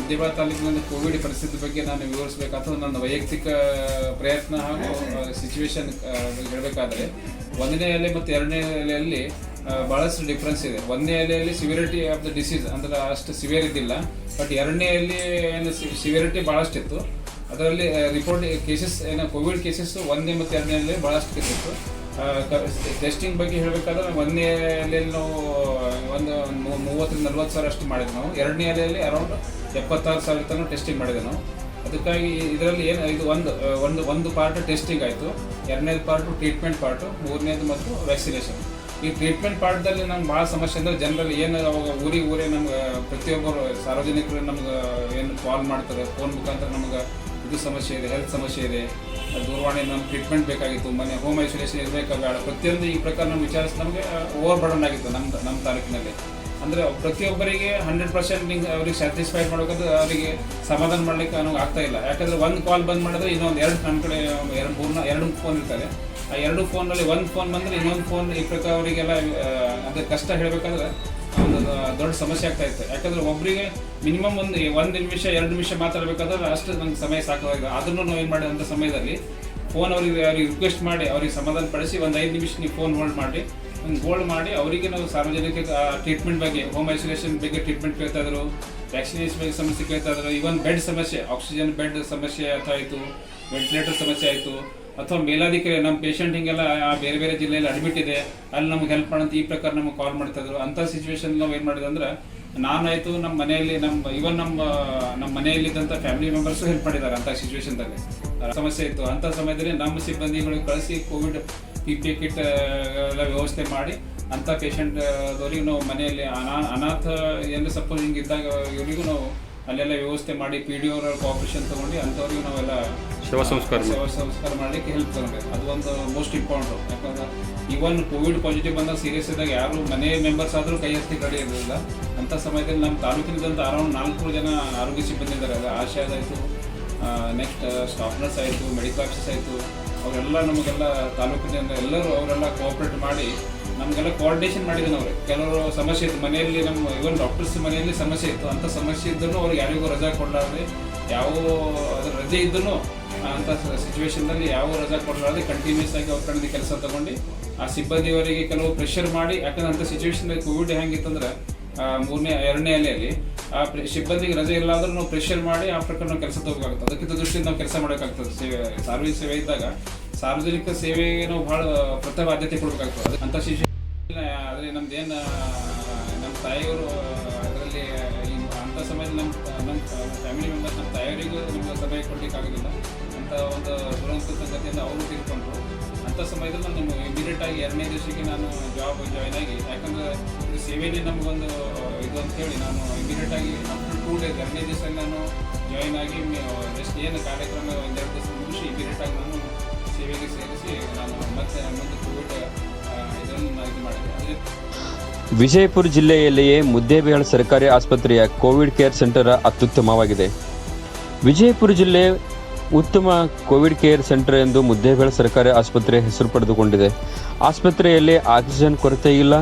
ನಮ್ಮ ತಾಲೂಕಿನಲ್ಲಿ ಕೋವಿಡ್ ಪರಿಸ್ಥಿತಿ ಬಗ್ಗೆ ನಾನು ವಿವರಿಸಬೇಕಾದ ನನ್ನ ವೈಯಕ್ತಿಕ ಪ್ರಯತ್ನ ಹಾಗೂ ಸಿಚುವೇಶನ್ ಹೇಳಬೇಕಾದ್ರೆ ಒಂದನೇ ಎಲೆ ಮತ್ತು ಎರಡನೇ ಎಲೆಯಲ್ಲಿ ಆ, ಬಹಳಷ್ಟು ಡಿಫ್ರೆನ್ಸ್ ಇದೆ. ಒಂದನೇ ಎಲೆಯಲ್ಲಿ ಸಿವಿರಿಟಿ ಆಫ್ ದ ಡಿಸೀಸ್ ಅಂದ್ರೆ ಅಷ್ಟು ಸಿವಿಯರ್ ಇದ್ದಿಲ್ಲ. ಬಟ್ ಎರಡನೇ ಎಲ್ಲಿ ಏನು ಸಿವಿಯರಿಟಿ ಭಾಳಷ್ಟು ಇತ್ತು ಅದರಲ್ಲಿ ರಿಪೋರ್ಟ್ ಕೇಸಸ್ ಏನು ಕೋವಿಡ್ ಕೇಸಸ್ ಒಂದನೇ ಮತ್ತು ಎರಡನೇ ಎಲೆ ಭಾಳಷ್ಟು ಕೇಸ್ ಇತ್ತು ಟೆಸ್ಟಿಂಗ್ ಬಗ್ಗೆ ಹೇಳಬೇಕಾದ್ರೆ ಒಂದನೇ ಎಲೆಯಲ್ಲಿ ನಾವು ಒಂದು ಮೂವತ್ತರಿಂದ ನಲ್ವತ್ತು ಸಾವಿರ ಅಷ್ಟು ಮಾಡಿದ್ವಿ ನಾವು. ಎರಡನೇ ಎಲೆಯಲ್ಲಿ ಅರೌಂಡ್ ಎಪ್ಪತ್ತಾರು ಸಾವಿರ ತನಕ ಟೆಸ್ಟಿಂಗ್ ಮಾಡಿದೆ ನಾವು. ಅದಕ್ಕಾಗಿ ಇದರಲ್ಲಿ ಏನು ಇದು ಒಂದು ಒಂದು ಒಂದು ಪಾರ್ಟ್ ಟೆಸ್ಟಿಂಗ್ ಆಯಿತು. ಎರಡನೇದು ಪಾರ್ಟು ಟ್ರೀಟ್ಮೆಂಟ್ ಪಾರ್ಟು ಮೂರನೇದು ಮತ್ತು ವ್ಯಾಕ್ಸಿನೇಷನ್ ಈ ಟ್ರೀಟ್ಮೆಂಟ್ ಪಾರ್ಟ್ದಲ್ಲಿ ನಮ್ಗೆ ಭಾಳ ಸಮಸ್ಯೆ ಅಂದರೆ ಜನರಲ್ಲಿ ಏನು ಅವಾಗ ಊರಿಗೆ ಊರೇ ನಮ್ಗೆ ಪ್ರತಿಯೊಬ್ಬರು ಸಾರ್ವಜನಿಕರು ನಮ್ಗೆ ಏನು ಕಾಲ್ ಮಾಡ್ತಾರೆ ಫೋನ್ ಮುಖಾಂತರ ನಮ್ಗೆ ಇದು ಸಮಸ್ಯೆ ಇದೆ ಹೆಲ್ತ್ ಸಮಸ್ಯೆ ಇದೆ ದೂರವಾಣಿ ನಮ್ಗೆ ಟ್ರೀಟ್ಮೆಂಟ್ ಬೇಕಾಗಿತ್ತು, ಮನೆ ಹೋಮ್ ಐಸೋಲೇಷನ್ ಇರಬೇಕಾ ಬೇಡ, ಪ್ರತಿಯೊಂದು ಈ ಪ್ರಕಾರ ನಮ್ಗೆ ವಿಚಾರಿಸಿ ನಮಗೆ ಓವರ್ ಬರ್ಡನ್ ಆಗಿತ್ತು ನಮ್ಮ ನಮ್ಮ ತಾಲೂಕಿನಲ್ಲಿ. ಅಂದರೆ ಪ್ರತಿಯೊಬ್ಬರಿಗೆ ಹಂಡ್ರೆಡ್ ಪರ್ಸೆಂಟ್ ನಿಂಗೆ ಅವ್ರಿಗೆ ಸ್ಯಾಟಿಸ್ಫೈಡ್ ಮಾಡಬೇಕಂದ್ರೆ ಅವರಿಗೆ ಸಮಾಧಾನ ಮಾಡಲಿಕ್ಕೆ ನಮಗೆ ಆಗ್ತಾ ಇಲ್ಲ. ಯಾಕಂದರೆ ಒಂದು ಕಾಲ್ ಬಂದ್ ಮಾಡಿದ್ರೆ ಇನ್ನೊಂದು ಎರಡು ನಮ್ಮ ಕಡೆ ಎರಡು ಮೂರನ್ನ ಎರಡು ಫೋನ್ ಇರ್ತಾರೆ ಆ ಎರಡು ಫೋನಲ್ಲಿ ಒಂದು ಫೋನ್ ಬಂದರೆ ಇನ್ನೊಂದು ಫೋನ್ ಈ ಪ್ರಕಾರ ಅವರಿಗೆಲ್ಲ ಅದೇ ಕಷ್ಟ ಹೇಳಬೇಕಾದ್ರೆ ಒಂದು ದೊಡ್ಡ ಸಮಸ್ಯೆ ಆಗ್ತಾ ಇತ್ತು. ಯಾಕಂದ್ರೆ ಒಬ್ಬರಿಗೆ ಮಿನಿಮಮ್ ಒಂದು ಒಂದು ನಿಮಿಷ, ಎರಡು ನಿಮಿಷ ಮಾತಾಡಬೇಕಾದ್ರೆ ಅಷ್ಟು ನಂಗೆ ಸಮಯ ಸಾಕಾಗಿದೆ ಅದನ್ನು ನಾವು ಏನು ಮಾಡಿದಂಥ ಸಮಯದಲ್ಲಿ ಫೋನ್ ಅವರಿಗೆ, ಅವ್ರಿಗೆ ರಿಕ್ವೆಸ್ಟ್ ಮಾಡಿ, ಅವ್ರಿಗೆ ಸಮಾಧಾನ ಪಡಿಸಿ ಒಂದು ಐದು ನಿಮಿಷ ನೀವು ಫೋನ್ ಹೋಲ್ಡ್ ಮಾಡಿ, ಒಂದು ಹೋಲ್ಡ್ ಮಾಡಿ, ಅವರಿಗೆ ನಾವು ಸಾರ್ವಜನಿಕ ಟ್ರೀಟ್ಮೆಂಟ್ ಬಗ್ಗೆ ಹೋಮ್ ಐಸೋಲೇಷನ್ ಬಗ್ಗೆ ಟ್ರೀಟ್ಮೆಂಟ್ ಕೇಳ್ತಾ ಇದ್ರು ವ್ಯಾಕ್ಸಿನೇಷನ್ ಬಗ್ಗೆ ಸಮಸ್ಯೆ ಕೇಳ್ತಾ ಇದ್ರು. ಇವನ್ ಬೆಡ್ ಸಮಸ್ಯೆ ಆಕ್ಸಿಜನ್ ಬೆಡ್ ಸಮಸ್ಯೆ ಆಯಿತು ವೆಂಟಿಲೇಟರ್ ಸಮಸ್ಯೆ ಆಯಿತು. ಅಥವಾ ಮೇಲಾಧಿಕಾರಿ ನಮ್ಮ ಪೇಷಂಟ್ ಹಿಂಗೆಲ್ಲ, ಆ ಬೇರೆ ಬೇರೆ ಜಿಲ್ಲೆಯಲ್ಲಿ ಅಡ್ಮಿಟ್ ಇದೆ, ಅಲ್ಲಿ ನಮ್ಗೆ ಹೆಲ್ಪ್ ಮಾಡಂತ ಈ ಪ್ರಕಾರ ನಮಗೆ ಕಾಲ್ ಮಾಡ್ತಾ ಇದ್ರು. ಅಂಥ ಸಿಚುವೇಶನ್ ನಾವು ಏನು ಮಾಡಿದೆ ಅಂದ್ರೆ, ನಾನಾಯಿತು ನಮ್ಮ ಮನೆಯಲ್ಲಿ ನಮ್ಮ ಇವನ್ ನಮ್ಮ ನಮ್ಮ ಮನೆಯಲ್ಲಿದ್ದಂಥ ಫ್ಯಾಮಿಲಿ ಮೆಂಬರ್ಸು ಹೆಲ್ಪ್ ಮಾಡಿದ್ದಾರೆ ಅಂಥ ಸಿಚುವೇಶನ್ದಲ್ಲಿ ಸಮಸ್ಯೆ ಇತ್ತು. ಅಂಥ ಸಮಯದಲ್ಲಿ ನಮ್ಮ ಸಿಬ್ಬಂದಿಗಳಿಗೆ ಕಳಿಸಿ ಕೋವಿಡ್ ಪಿ ಪಿ ಕಿಟ್ ಎಲ್ಲ ವ್ಯವಸ್ಥೆ ಮಾಡಿ, ಅಂಥ ಪೇಷಂಟ್ ದವರಿಗೂ ನಾವು ಮನೆಯಲ್ಲಿ ಅನಾ, ಅನಾಥ ಏನು ಸಪೋಸ್ ಹಿಂಗಿದ್ದಾಗ ಇವರಿಗೂ ನಾವು ಅಲ್ಲೆಲ್ಲ ವ್ಯವಸ್ಥೆ ಮಾಡಿ ಪಿ ಡಿ ಅವರ ಕೋಆಪರೇಷನ್ ತೊಗೊಂಡು ಅಂಥವ್ರಿಗೂ ನಾವೆಲ್ಲ
ಶವ ಸಂಸ್ಕಾರ.
ಶವ ಸಂಸ್ಕಾರ ಮಾಡಲಿಕ್ಕೆ ಹೆಲ್ಪ್ ತರಬೇಕು ಅದು ಒಂದು ಮೋಸ್ಟ್ ಇಂಪಾರ್ಟೆಂಟ್ ಯಾಕಂದ್ರೆ ಇವನ್ ಕೋವಿಡ್ ಪಾಸಿಟಿವ್ ಬಂದಾಗ ಸೀರಿಯಸ್ ಇದ್ದಾಗ ಯಾರು ಮನೆ ಮೆಂಬರ್ಸ್ ಆದರೂ ಕೈ ಹತ್ತಿ ಕಡೆ ಇರಲಿಲ್ಲ ಅಂಥ ಸಮಯದಲ್ಲಿ ನಮ್ಮ ತಾಲೂಕಿನದಂತ ಅರೌಂಡ್ ನಾಲ್ಕು ಜನ ಆರೋಗ್ಯ ಸಿಬ್ಬಂದಿ ಇದ್ದಾರೆ. ಅದು ಆಶಾದಾಯಿತು ನೆಕ್ಸ್ಟ್ ಸ್ಟಾಫ್ ನರ್ಸ್ ಆಯಿತು ಮೆಡಿಕಲ್ ಆಫೀಸರ್ಸ್ ಆಯಿತು. ಅವರೆಲ್ಲ ನಮಗೆಲ್ಲ ತಾಲೂಕಿನಿಂದ ಎಲ್ಲರೂ ಅವರೆಲ್ಲ ಕೋಆಪ್ರೇಟ್ ಮಾಡಿ ನಮಗೆಲ್ಲ ಕೋಆರ್ಡಿನೇಷನ್ ಮಾಡಿದ್ರು ಅವರು ಕೆಲವರು ಸಮಸ್ಯೆ ಇತ್ತು. ಮನೆಯಲ್ಲಿ ನಮ್ಮ ಇವನ್ ಡಾಕ್ಟರ್ಸ್ ಮನೆಯಲ್ಲಿ ಸಮಸ್ಯೆ ಇತ್ತು. ಅಂಥ ಸಮಸ್ಯೆ ಇದ್ದರೂ ಅವ್ರಿಗೆ ಯಾರಿಗೂ ರಜಾ ಕೊಡಲಾರ್ದೆ, ಯಾವ ರಜೆ ಇದ್ದೂ ಅಂಥ ಸಿಚುವೇಶನ್ದಲ್ಲಿ ಯಾವ ರಜಾ ಕೊಡಲಾರ್ದೆ ಕಂಟಿನ್ಯೂಸ್ ಆಗಿ ಅವ್ರ ಕಡೆಯಿಂದ ಕೆಲಸ ತಗೊಂಡು, ಆ ಸಿಬ್ಬಂದಿಯವರಿಗೆ ಕೆಲವು ಪ್ರೆಷರ್ ಮಾಡಿ, ಯಾಕಂದ್ರೆ ಅಂಥ ಸಿಚುವೇಶನ್ದಲ್ಲಿ ಕೋವಿಡ್ ಹೆಂಗಿತ್ತಂದ್ರೆ ಮೂರನೇ, ಎರಡನೇ ಅಲೆಯಲ್ಲಿ ಆ ಸಿಬ್ಬಂದಿಗೆ ರಜೆ ಇಲ್ಲ ಆದ್ರೂ ನಾವು ಪ್ರೆಷರ್ ಮಾಡಿ ಆ ಪ್ರಕಾರ ನಾವು ಕೆಲಸ ತಗೋಬೇಕಾಗ್ತದೆ ಅದಕ್ಕಿಂತ ದೃಷ್ಟಿಯಿಂದ ನಾವು ಕೆಲಸ ಮಾಡೋಕ್ಕಾಗ್ತದೆ. ಸೇವೆ, ಸಾರ್ವಜನಿಕ ಸೇವೆ ಇದ್ದಾಗ ಸಾರ್ವಜನಿಕ ಸೇವೆಗೆ ನಾವು ಭಾಳ ಪ್ರಥಮ ಆದ್ಯತೆ ಕೊಡಬೇಕಾಗ್ತದೆ. ಅಂಥ ಸಿಚುವೇಶನ್ ಆದರೆ ನಮ್ದೇನು ನಮ್ಮ ತಾಯಿಯವರು ಅದರಲ್ಲಿ ಅಂಥ ಸಮಯದಲ್ಲಿ ನಮ್ಮ ನಮ್ಮ ಫ್ಯಾಮಿಲಿ ಮೆಂಬರ್ಸ್ ನಮ್ಮ ತಾಯಿಯವರಿಗೂ ನಮ್ಗೆ ಸಮಯ ಕೊಡ್ಲಿಕ್ಕೆ ಆಗೋದಿಲ್ಲ ಅಂತ ಒಂದು ದುರಂತ ಸಂಗತಿಯಿಂದ ಅವರು ತಿಳ್ಕೊಂಡ್ರು. ಅಂಥ ಸಮಯದಲ್ಲಿ ನಾನು ಇಮಿಡಿಯೇಟ್ ಆಗಿ ಎರಡನೇ ದಿವಸಕ್ಕೆ ನಾನು ಜಾಬ್ ಜಾಯ್ನ್ ಆಗಿ, ಯಾಕಂದ್ರೆ ಸೇವೆನೇ ನಮಗೊಂದು ಇದು ಅಂತ ಹೇಳಿ ನಾನು ಇಮಿಡಿಯೇಟ್ ಆಗಿ ಟೂ ಡೇಸ್ ಎರಡನೇ ದಿವಸ ನಾನು ಜಾಯ್ನ್ ಆಗಿ ಜಸ್ಟ್ ಏನು ಕಾರ್ಯಕ್ರಮ ಒಂದೆರಡು ದಿವಸ ಮುಗಿಸಿ ಇಮಿಡಿಯೇಟ್ ಆಗಿ ನಾನು ಸೇವೆಗೆ ಸೇರಿಸಿ ನಾನು ಮತ್ತೆ ಮುಂದೆ ಕೋವಿಡ್ ಇದನ್ನು ನಾನು ಇದು ಮಾಡಿದೆ. ಅದೇ
ವಿಜಯಪುರ ಜಿಲ್ಲೆಯಲ್ಲಿಯೇ ಮುದ್ದೇಬಿಹಾಳ್ ಸರ್ಕಾರಿ ಆಸ್ಪತ್ರೆಯ ಕೋವಿಡ್ ಕೇರ್ ಸೆಂಟರ್ ಅತ್ಯುತ್ತಮವಾಗಿದೆ. ವಿಜಯಪುರ ಜಿಲ್ಲೆ ಉತ್ತಮ ಕೋವಿಡ್ ಕೇರ್ ಸೆಂಟರ್ ಎಂದು ಮುದ್ದೇಬೇಳ ಸರ್ಕಾರಿ ಆಸ್ಪತ್ರೆ ಹೆಸರು ಪಡೆದುಕೊಂಡಿದೆ. ಆಸ್ಪತ್ರೆಯಲ್ಲಿ ಆಕ್ಸಿಜನ್ ಕೊರತೆ ಇಲ್ಲ.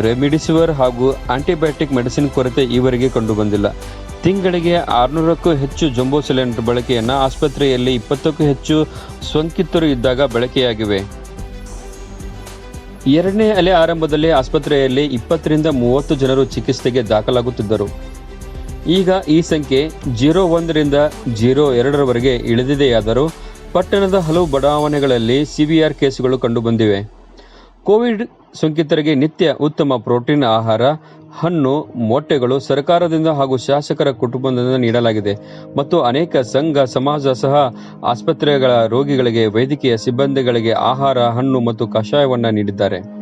ರೆಮಿಡಿಸಿವರ್ ಹಾಗೂ ಆಂಟಿಬಯೋಟಿಕ್ ಮೆಡಿಸಿನ್ ಕೊರತೆ ಈವರೆಗೆ ಕಂಡುಬಂದಿಲ್ಲ. ತಿಂಗಳಿಗೆ ಆರುನೂರಕ್ಕೂ ಹೆಚ್ಚು ಜಂಬೋ ಸಿಲಿಂಡರ್ ಬಳಕೆಯನ್ನು ಆಸ್ಪತ್ರೆಯಲ್ಲಿ ಇಪ್ಪತ್ತಕ್ಕೂ ಹೆಚ್ಚು ಸೋಂಕಿತರು ಇದ್ದಾಗ ಬಳಕೆಯಾಗಿವೆ. ಎರಡನೇ ಅಲೆ ಆರಂಭದಲ್ಲಿ ಆಸ್ಪತ್ರೆಯಲ್ಲಿ ಇಪ್ಪತ್ತರಿಂದ ಮೂವತ್ತು ಜನರು ಚಿಕಿತ್ಸೆಗೆ ದಾಖಲಾಗುತ್ತಿದ್ದರು. ಈಗ ಈ ಸಂಖ್ಯೆ ಜೀರೋ ಒಂದರಿಂದ ಜೀರೋ ಎರಡರವರೆಗೆ ಇಳಿದಿದೆಯಾದರೂ ಪಟ್ಟಣದ ಹಲವು ಬಡಾವಣೆಗಳಲ್ಲಿ ಸಿವಿಆರ್ ಕೇಸುಗಳು ಕಂಡುಬಂದಿವೆ. ಕೋವಿಡ್ ಸೋಂಕಿತರಿಗೆ ನಿತ್ಯ ಉತ್ತಮ ಪ್ರೋಟೀನ್, ಆಹಾರ, ಹಣ್ಣು, ಮೊಟ್ಟೆಗಳು ಸರ್ಕಾರದಿಂದ ಹಾಗೂ ಶಾಸಕರ ಕುಟುಂಬದಿಂದ ನೀಡಲಾಗಿದೆ ಮತ್ತು ಅನೇಕ ಸಂಘ, ಸಮಾಜ ಸಹ ಆಸ್ಪತ್ರೆಗಳ ರೋಗಿಗಳಿಗೆ, ವೈದ್ಯಕೀಯ ಸಿಬ್ಬಂದಿಗಳಿಗೆ ಆಹಾರ, ಹಣ್ಣು ಮತ್ತು ಕಷಾಯವನ್ನು ನೀಡಿದ್ದಾರೆ.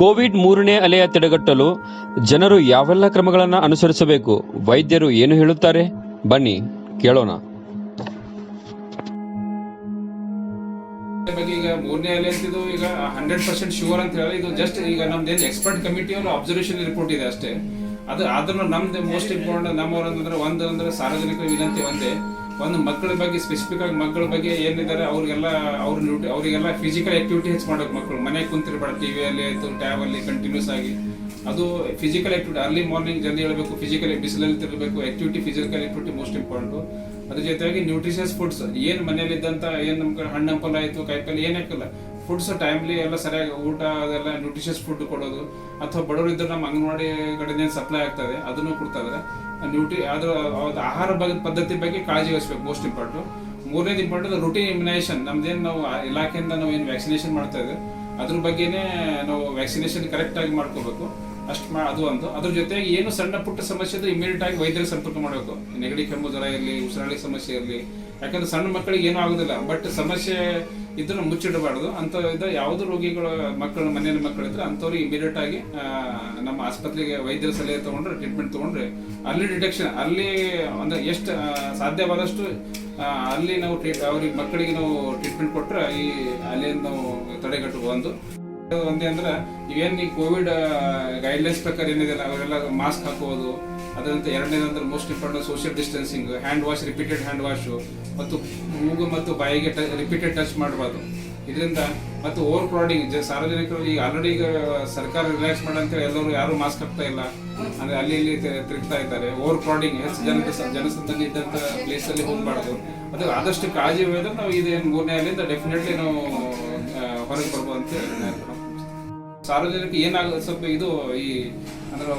ಕೋವಿಡ್ ಮೂರನೇ ಅಲೆಯ ತಡೆಗಟ್ಟಲು ಜನರು ಯಾವೆಲ್ಲ ಕ್ರಮಗಳನ್ನು ಅನುಸರಿಸಬೇಕು? ವೈದ್ಯರು ಏನು ಹೇಳುತ್ತಾರೆ? ಬನ್ನಿ, ಕೇಳೋಣ.
ಈಗ ಮೂರನೇ ಅಲೆ ಅಂತಿದ್ದು ಈಗ ಹಂಡ್ರೆಡ್ ಪರ್ಸೆಂಟ್ ಶೂರ್ ಅಂತ ಹೇಳಿ, ಇದು ಜಸ್ಟ್ ಈಗ ನಮ್ದೇನು ಎಕ್ಸ್ಪರ್ಟ್ ಕಮಿಟಿ ಅವರು ಅಬ್ಸರ್ವೇಷನ್ ರಿಪೋರ್ಟ್ ಇದೆ ಅಷ್ಟೇ. ಅದು ಆದ್ರೂ ನಮ್ದು ಮೋಸ್ಟ್ ಇಂಪಾರ್ಟೆಂಟ್ ನಮ್ಮವ್ರು ಅಂದ್ರೆ ಒಂದು ಅಂದ್ರೆ ಸಾರ್ವಜನಿಕ ವಿನಂತಿ ಒಂದೇ. ಒಂದು ಮಕ್ಕಳ ಬಗ್ಗೆ ಸ್ಪೆಸಿಫಿಕ್ ಆಗಿ ಮಕ್ಕಳ ಬಗ್ಗೆ ಏನಿದ್ದಾರೆ, ಅವ್ರಿಗೆಲ್ಲ, ಅವ್ರ ಅವರಿಗೆಲ್ಲ ಫಿಸಿಕಲ್ ಆಕ್ಟಿವಿಟಿ ಹೆಚ್ಚು ಮಾಡೋಕೆ ಮಕ್ಕಳು. ಮನೆಗೆ ಕುಂತಿರ್ಬೇಡ ಟಿ ವಿಯಲ್ಲಿ ಆಯಿತು ಅಲ್ಲಿ ಕಂಟಿನ್ಯೂಸ್ ಆಗಿ. ಅದು ಫಿಸಿಕಲ್ ಆಕ್ಟಿವಿಟಿ ಅರ್ಲಿ ಮಾರ್ನಿಂಗ್ ಜಲ್ದಿ ಹೇಳಬೇಕು ಫಿಸಿಕಲ್ ಬಿಸಿಲಲ್ಲಿ ತಿರಬೇಕು activity physical activity most important ಅದ್ರ ಜೊತೆಗೆ ನ್ಯೂಟ್ರಿಷಿಯಸ್ ಫುಡ್ಸ್ ಏನು ಮನೇಲಿದ್ದಂಥ ಏನು ನಮ್ಗೆ ಹಣ್ಣು ಹಂಪಲ ಆಯಿತು, ಕಾಯಿಪಲ್ಲೆ ಏನು ಹಾಕಲ್ಲ ಫುಡ್ಸ್ ಟೈಮ್ಲಿ ಎಲ್ಲ ಸರಿಯಾಗಿ ಊಟ, ಅದೆಲ್ಲ ನ್ಯೂಟ್ರಿಷಿಯಸ್ ಫುಡ್ ಕೊಡೋದು. ಅಥವಾ ಬಡವರು ಇದ್ರೆ ನಮ್ಮ ಅಂಗನವಾಡಿ ಕಡೆಯಿಂದ ಸಪ್ಲೈ ಆಗ್ತದೆ, ಅದನ್ನು ಕೊಡ್ತಾರೆ. ನ್ಯೂಟ್ರಿ ಅದು ಅವ್ರ್ದು ಆಹಾರ ಬಗ್ಗೆ ಪದ್ಧತಿ ಬಗ್ಗೆ ಕಾಳಜಿ ವಹಿಸ್ಬೇಕು ಮೋಸ್ಟ್ ಇಂಪಾರ್ಟೆಂಟ್ ಮೂರನೇದು ಇಂಪಾರ್ಟೆಂಟ್ ರುಟೀನ್ ಇಮ್ಯುನೈಸೇಷನ್ ನಮ್ದೇನು ನಾವು ಇಲಾಖೆಯಿಂದ ನಾವು ಏನು ವ್ಯಾಕ್ಸಿನೇಷನ್ ಮಾಡ್ತಾ ಇದ್ದೇವೆ ಅದ್ರ ಬಗ್ಗೆನೇ ನಾವು ವ್ಯಾಕ್ಸಿನೇಷನ್ ಕರೆಕ್ಟ್ ಆಗಿ ಮಾಡ್ಕೋಬೇಕು. ಅಷ್ಟು ಮಾ, ಅದು ಒಂದು. ಅದ್ರ ಜೊತೆಗೆ ಏನು ಸಣ್ಣ ಪುಟ್ಟ ಸಮಸ್ಯೆ ಇದ್ರೆ ಇಮಿಡಿಯೇಟ್ ಆಗಿ ವೈದ್ಯರ ಸಂಪರ್ಕ ಮಾಡಬೇಕು. ನೆಗಡಿ ಕೆಮ್ಮು ಜ್ವರ ಇರಲಿ, ಉಸಿರಾಳಿ ಸಮಸ್ಯೆ ಇರಲಿ. ಯಾಕಂದ್ರೆ ಸಣ್ಣ ಮಕ್ಕಳಿಗೆ ಏನೂ ಆಗೋದಿಲ್ಲ. ಬಟ್ ಸಮಸ್ಯೆ ಇದನ್ನ ಮುಚ್ಚಿಡಬಾರ್ದು. ಅಂತ ಯಾವುದು ರೋಗಿಗಳ ಮಕ್ಕಳು, ಮನೆಯಲ್ಲಿ ಮಕ್ಕಳಿದ್ರೆ ಅಂಥವ್ರಿಗೆ ಇಮಿಡಿಯೇಟ್ ಆಗಿ ನಮ್ಮ ಆಸ್ಪತ್ರೆಗೆ ವೈದ್ಯರ ಸಲಹೆ ತಗೊಂಡ್ರೆ ಟ್ರೀಟ್ಮೆಂಟ್ ತಗೊಂಡ್ರೆ ಅಲ್ಲಿ ಡಿಟೆಕ್ಷನ್ ಅಲ್ಲಿ ಅಂದ್ರೆ ಎಷ್ಟು ಸಾಧ್ಯವಾದಷ್ಟು ಅಲ್ಲಿ ನಾವು ಟ್ರೀಟ್ ಅವ್ರಿಗೆ ಮಕ್ಕಳಿಗೆ ನಾವು ಟ್ರೀಟ್ಮೆಂಟ್ ಕೊಟ್ಟರೆ ಈ ಅಲ್ಲಿಂದ ನಾವು ತಡೆಗಟ್ಟಬಹುದು ಒಂದೇ ಅಂದ್ರೆ, ಇವೇನು ಈ ಕೋವಿಡ್ ಗೈಡ್ಲೈನ್ಸ್ ಪ್ರಕಾರ ಏನಿದೆಲ್ಲ ಅವರೆಲ್ಲ ಮಾಸ್ಕ್ ಹಾಕೋದು ಅದರಂತೆ ಎರಡನೇದಂದ್ರೆ most important social distancing hand wash repeated hand wash ಮತ್ತು ಮೂಗು ಮತ್ತು ಬಾಯಿಗೆ ರಿಪೀಟೆಡ್ ಟಚ್ ಮಾಡಬಾರ್ದು. ಇದರಿಂದ ಮತ್ತು ಓವರ್ ಕ್ರೌಡಿಂಗ್ ಸಾರ್ವಜನಿಕರು ಈಗ ಆಲ್ರೆಡಿ ಈಗ ಸರ್ಕಾರ ರಿಲ್ಯಾಕ್ಸ್ ಮಾಡಂತೇಳಿ ಎಲ್ಲರೂ ಯಾರು ಮಾಸ್ಕ್ ಹಾಕ್ತಾ ಇಲ್ಲ. ಅಂದ್ರೆ ಅಲ್ಲಿ ಇಲ್ಲಿ ತಿರುಗ್ತಾ ಇದ್ದಾರೆ. ಓವರ್ ಕ್ರೌಡಿಂಗ್ ಹೆಚ್ಚು ಜನ ಜನಸಂದಣಿ ಇದ್ದಂಥ ಪ್ಲೇಸ್ ಅಲ್ಲಿ ಹೋಗ್ಬಾರ್ದು. ಅದು ಆದಷ್ಟು ಕಾಳಜಿ ಹೋದ್ರೆ ನಾವು ಇದೇನು ಮೂರನೇ ಅಲ್ಲಿಂದ ಡೆಫಿನೆಟ್ಲಿ ನಾವು ಹೊರಗೆ ಬರ್ಬೋದು ಅಂತ ಸಾರ್ವಜನಿಕ ಏನಾಗ, ಸ್ವಲ್ಪ ಇದು ಈ, ಅಂದ್ರೆ,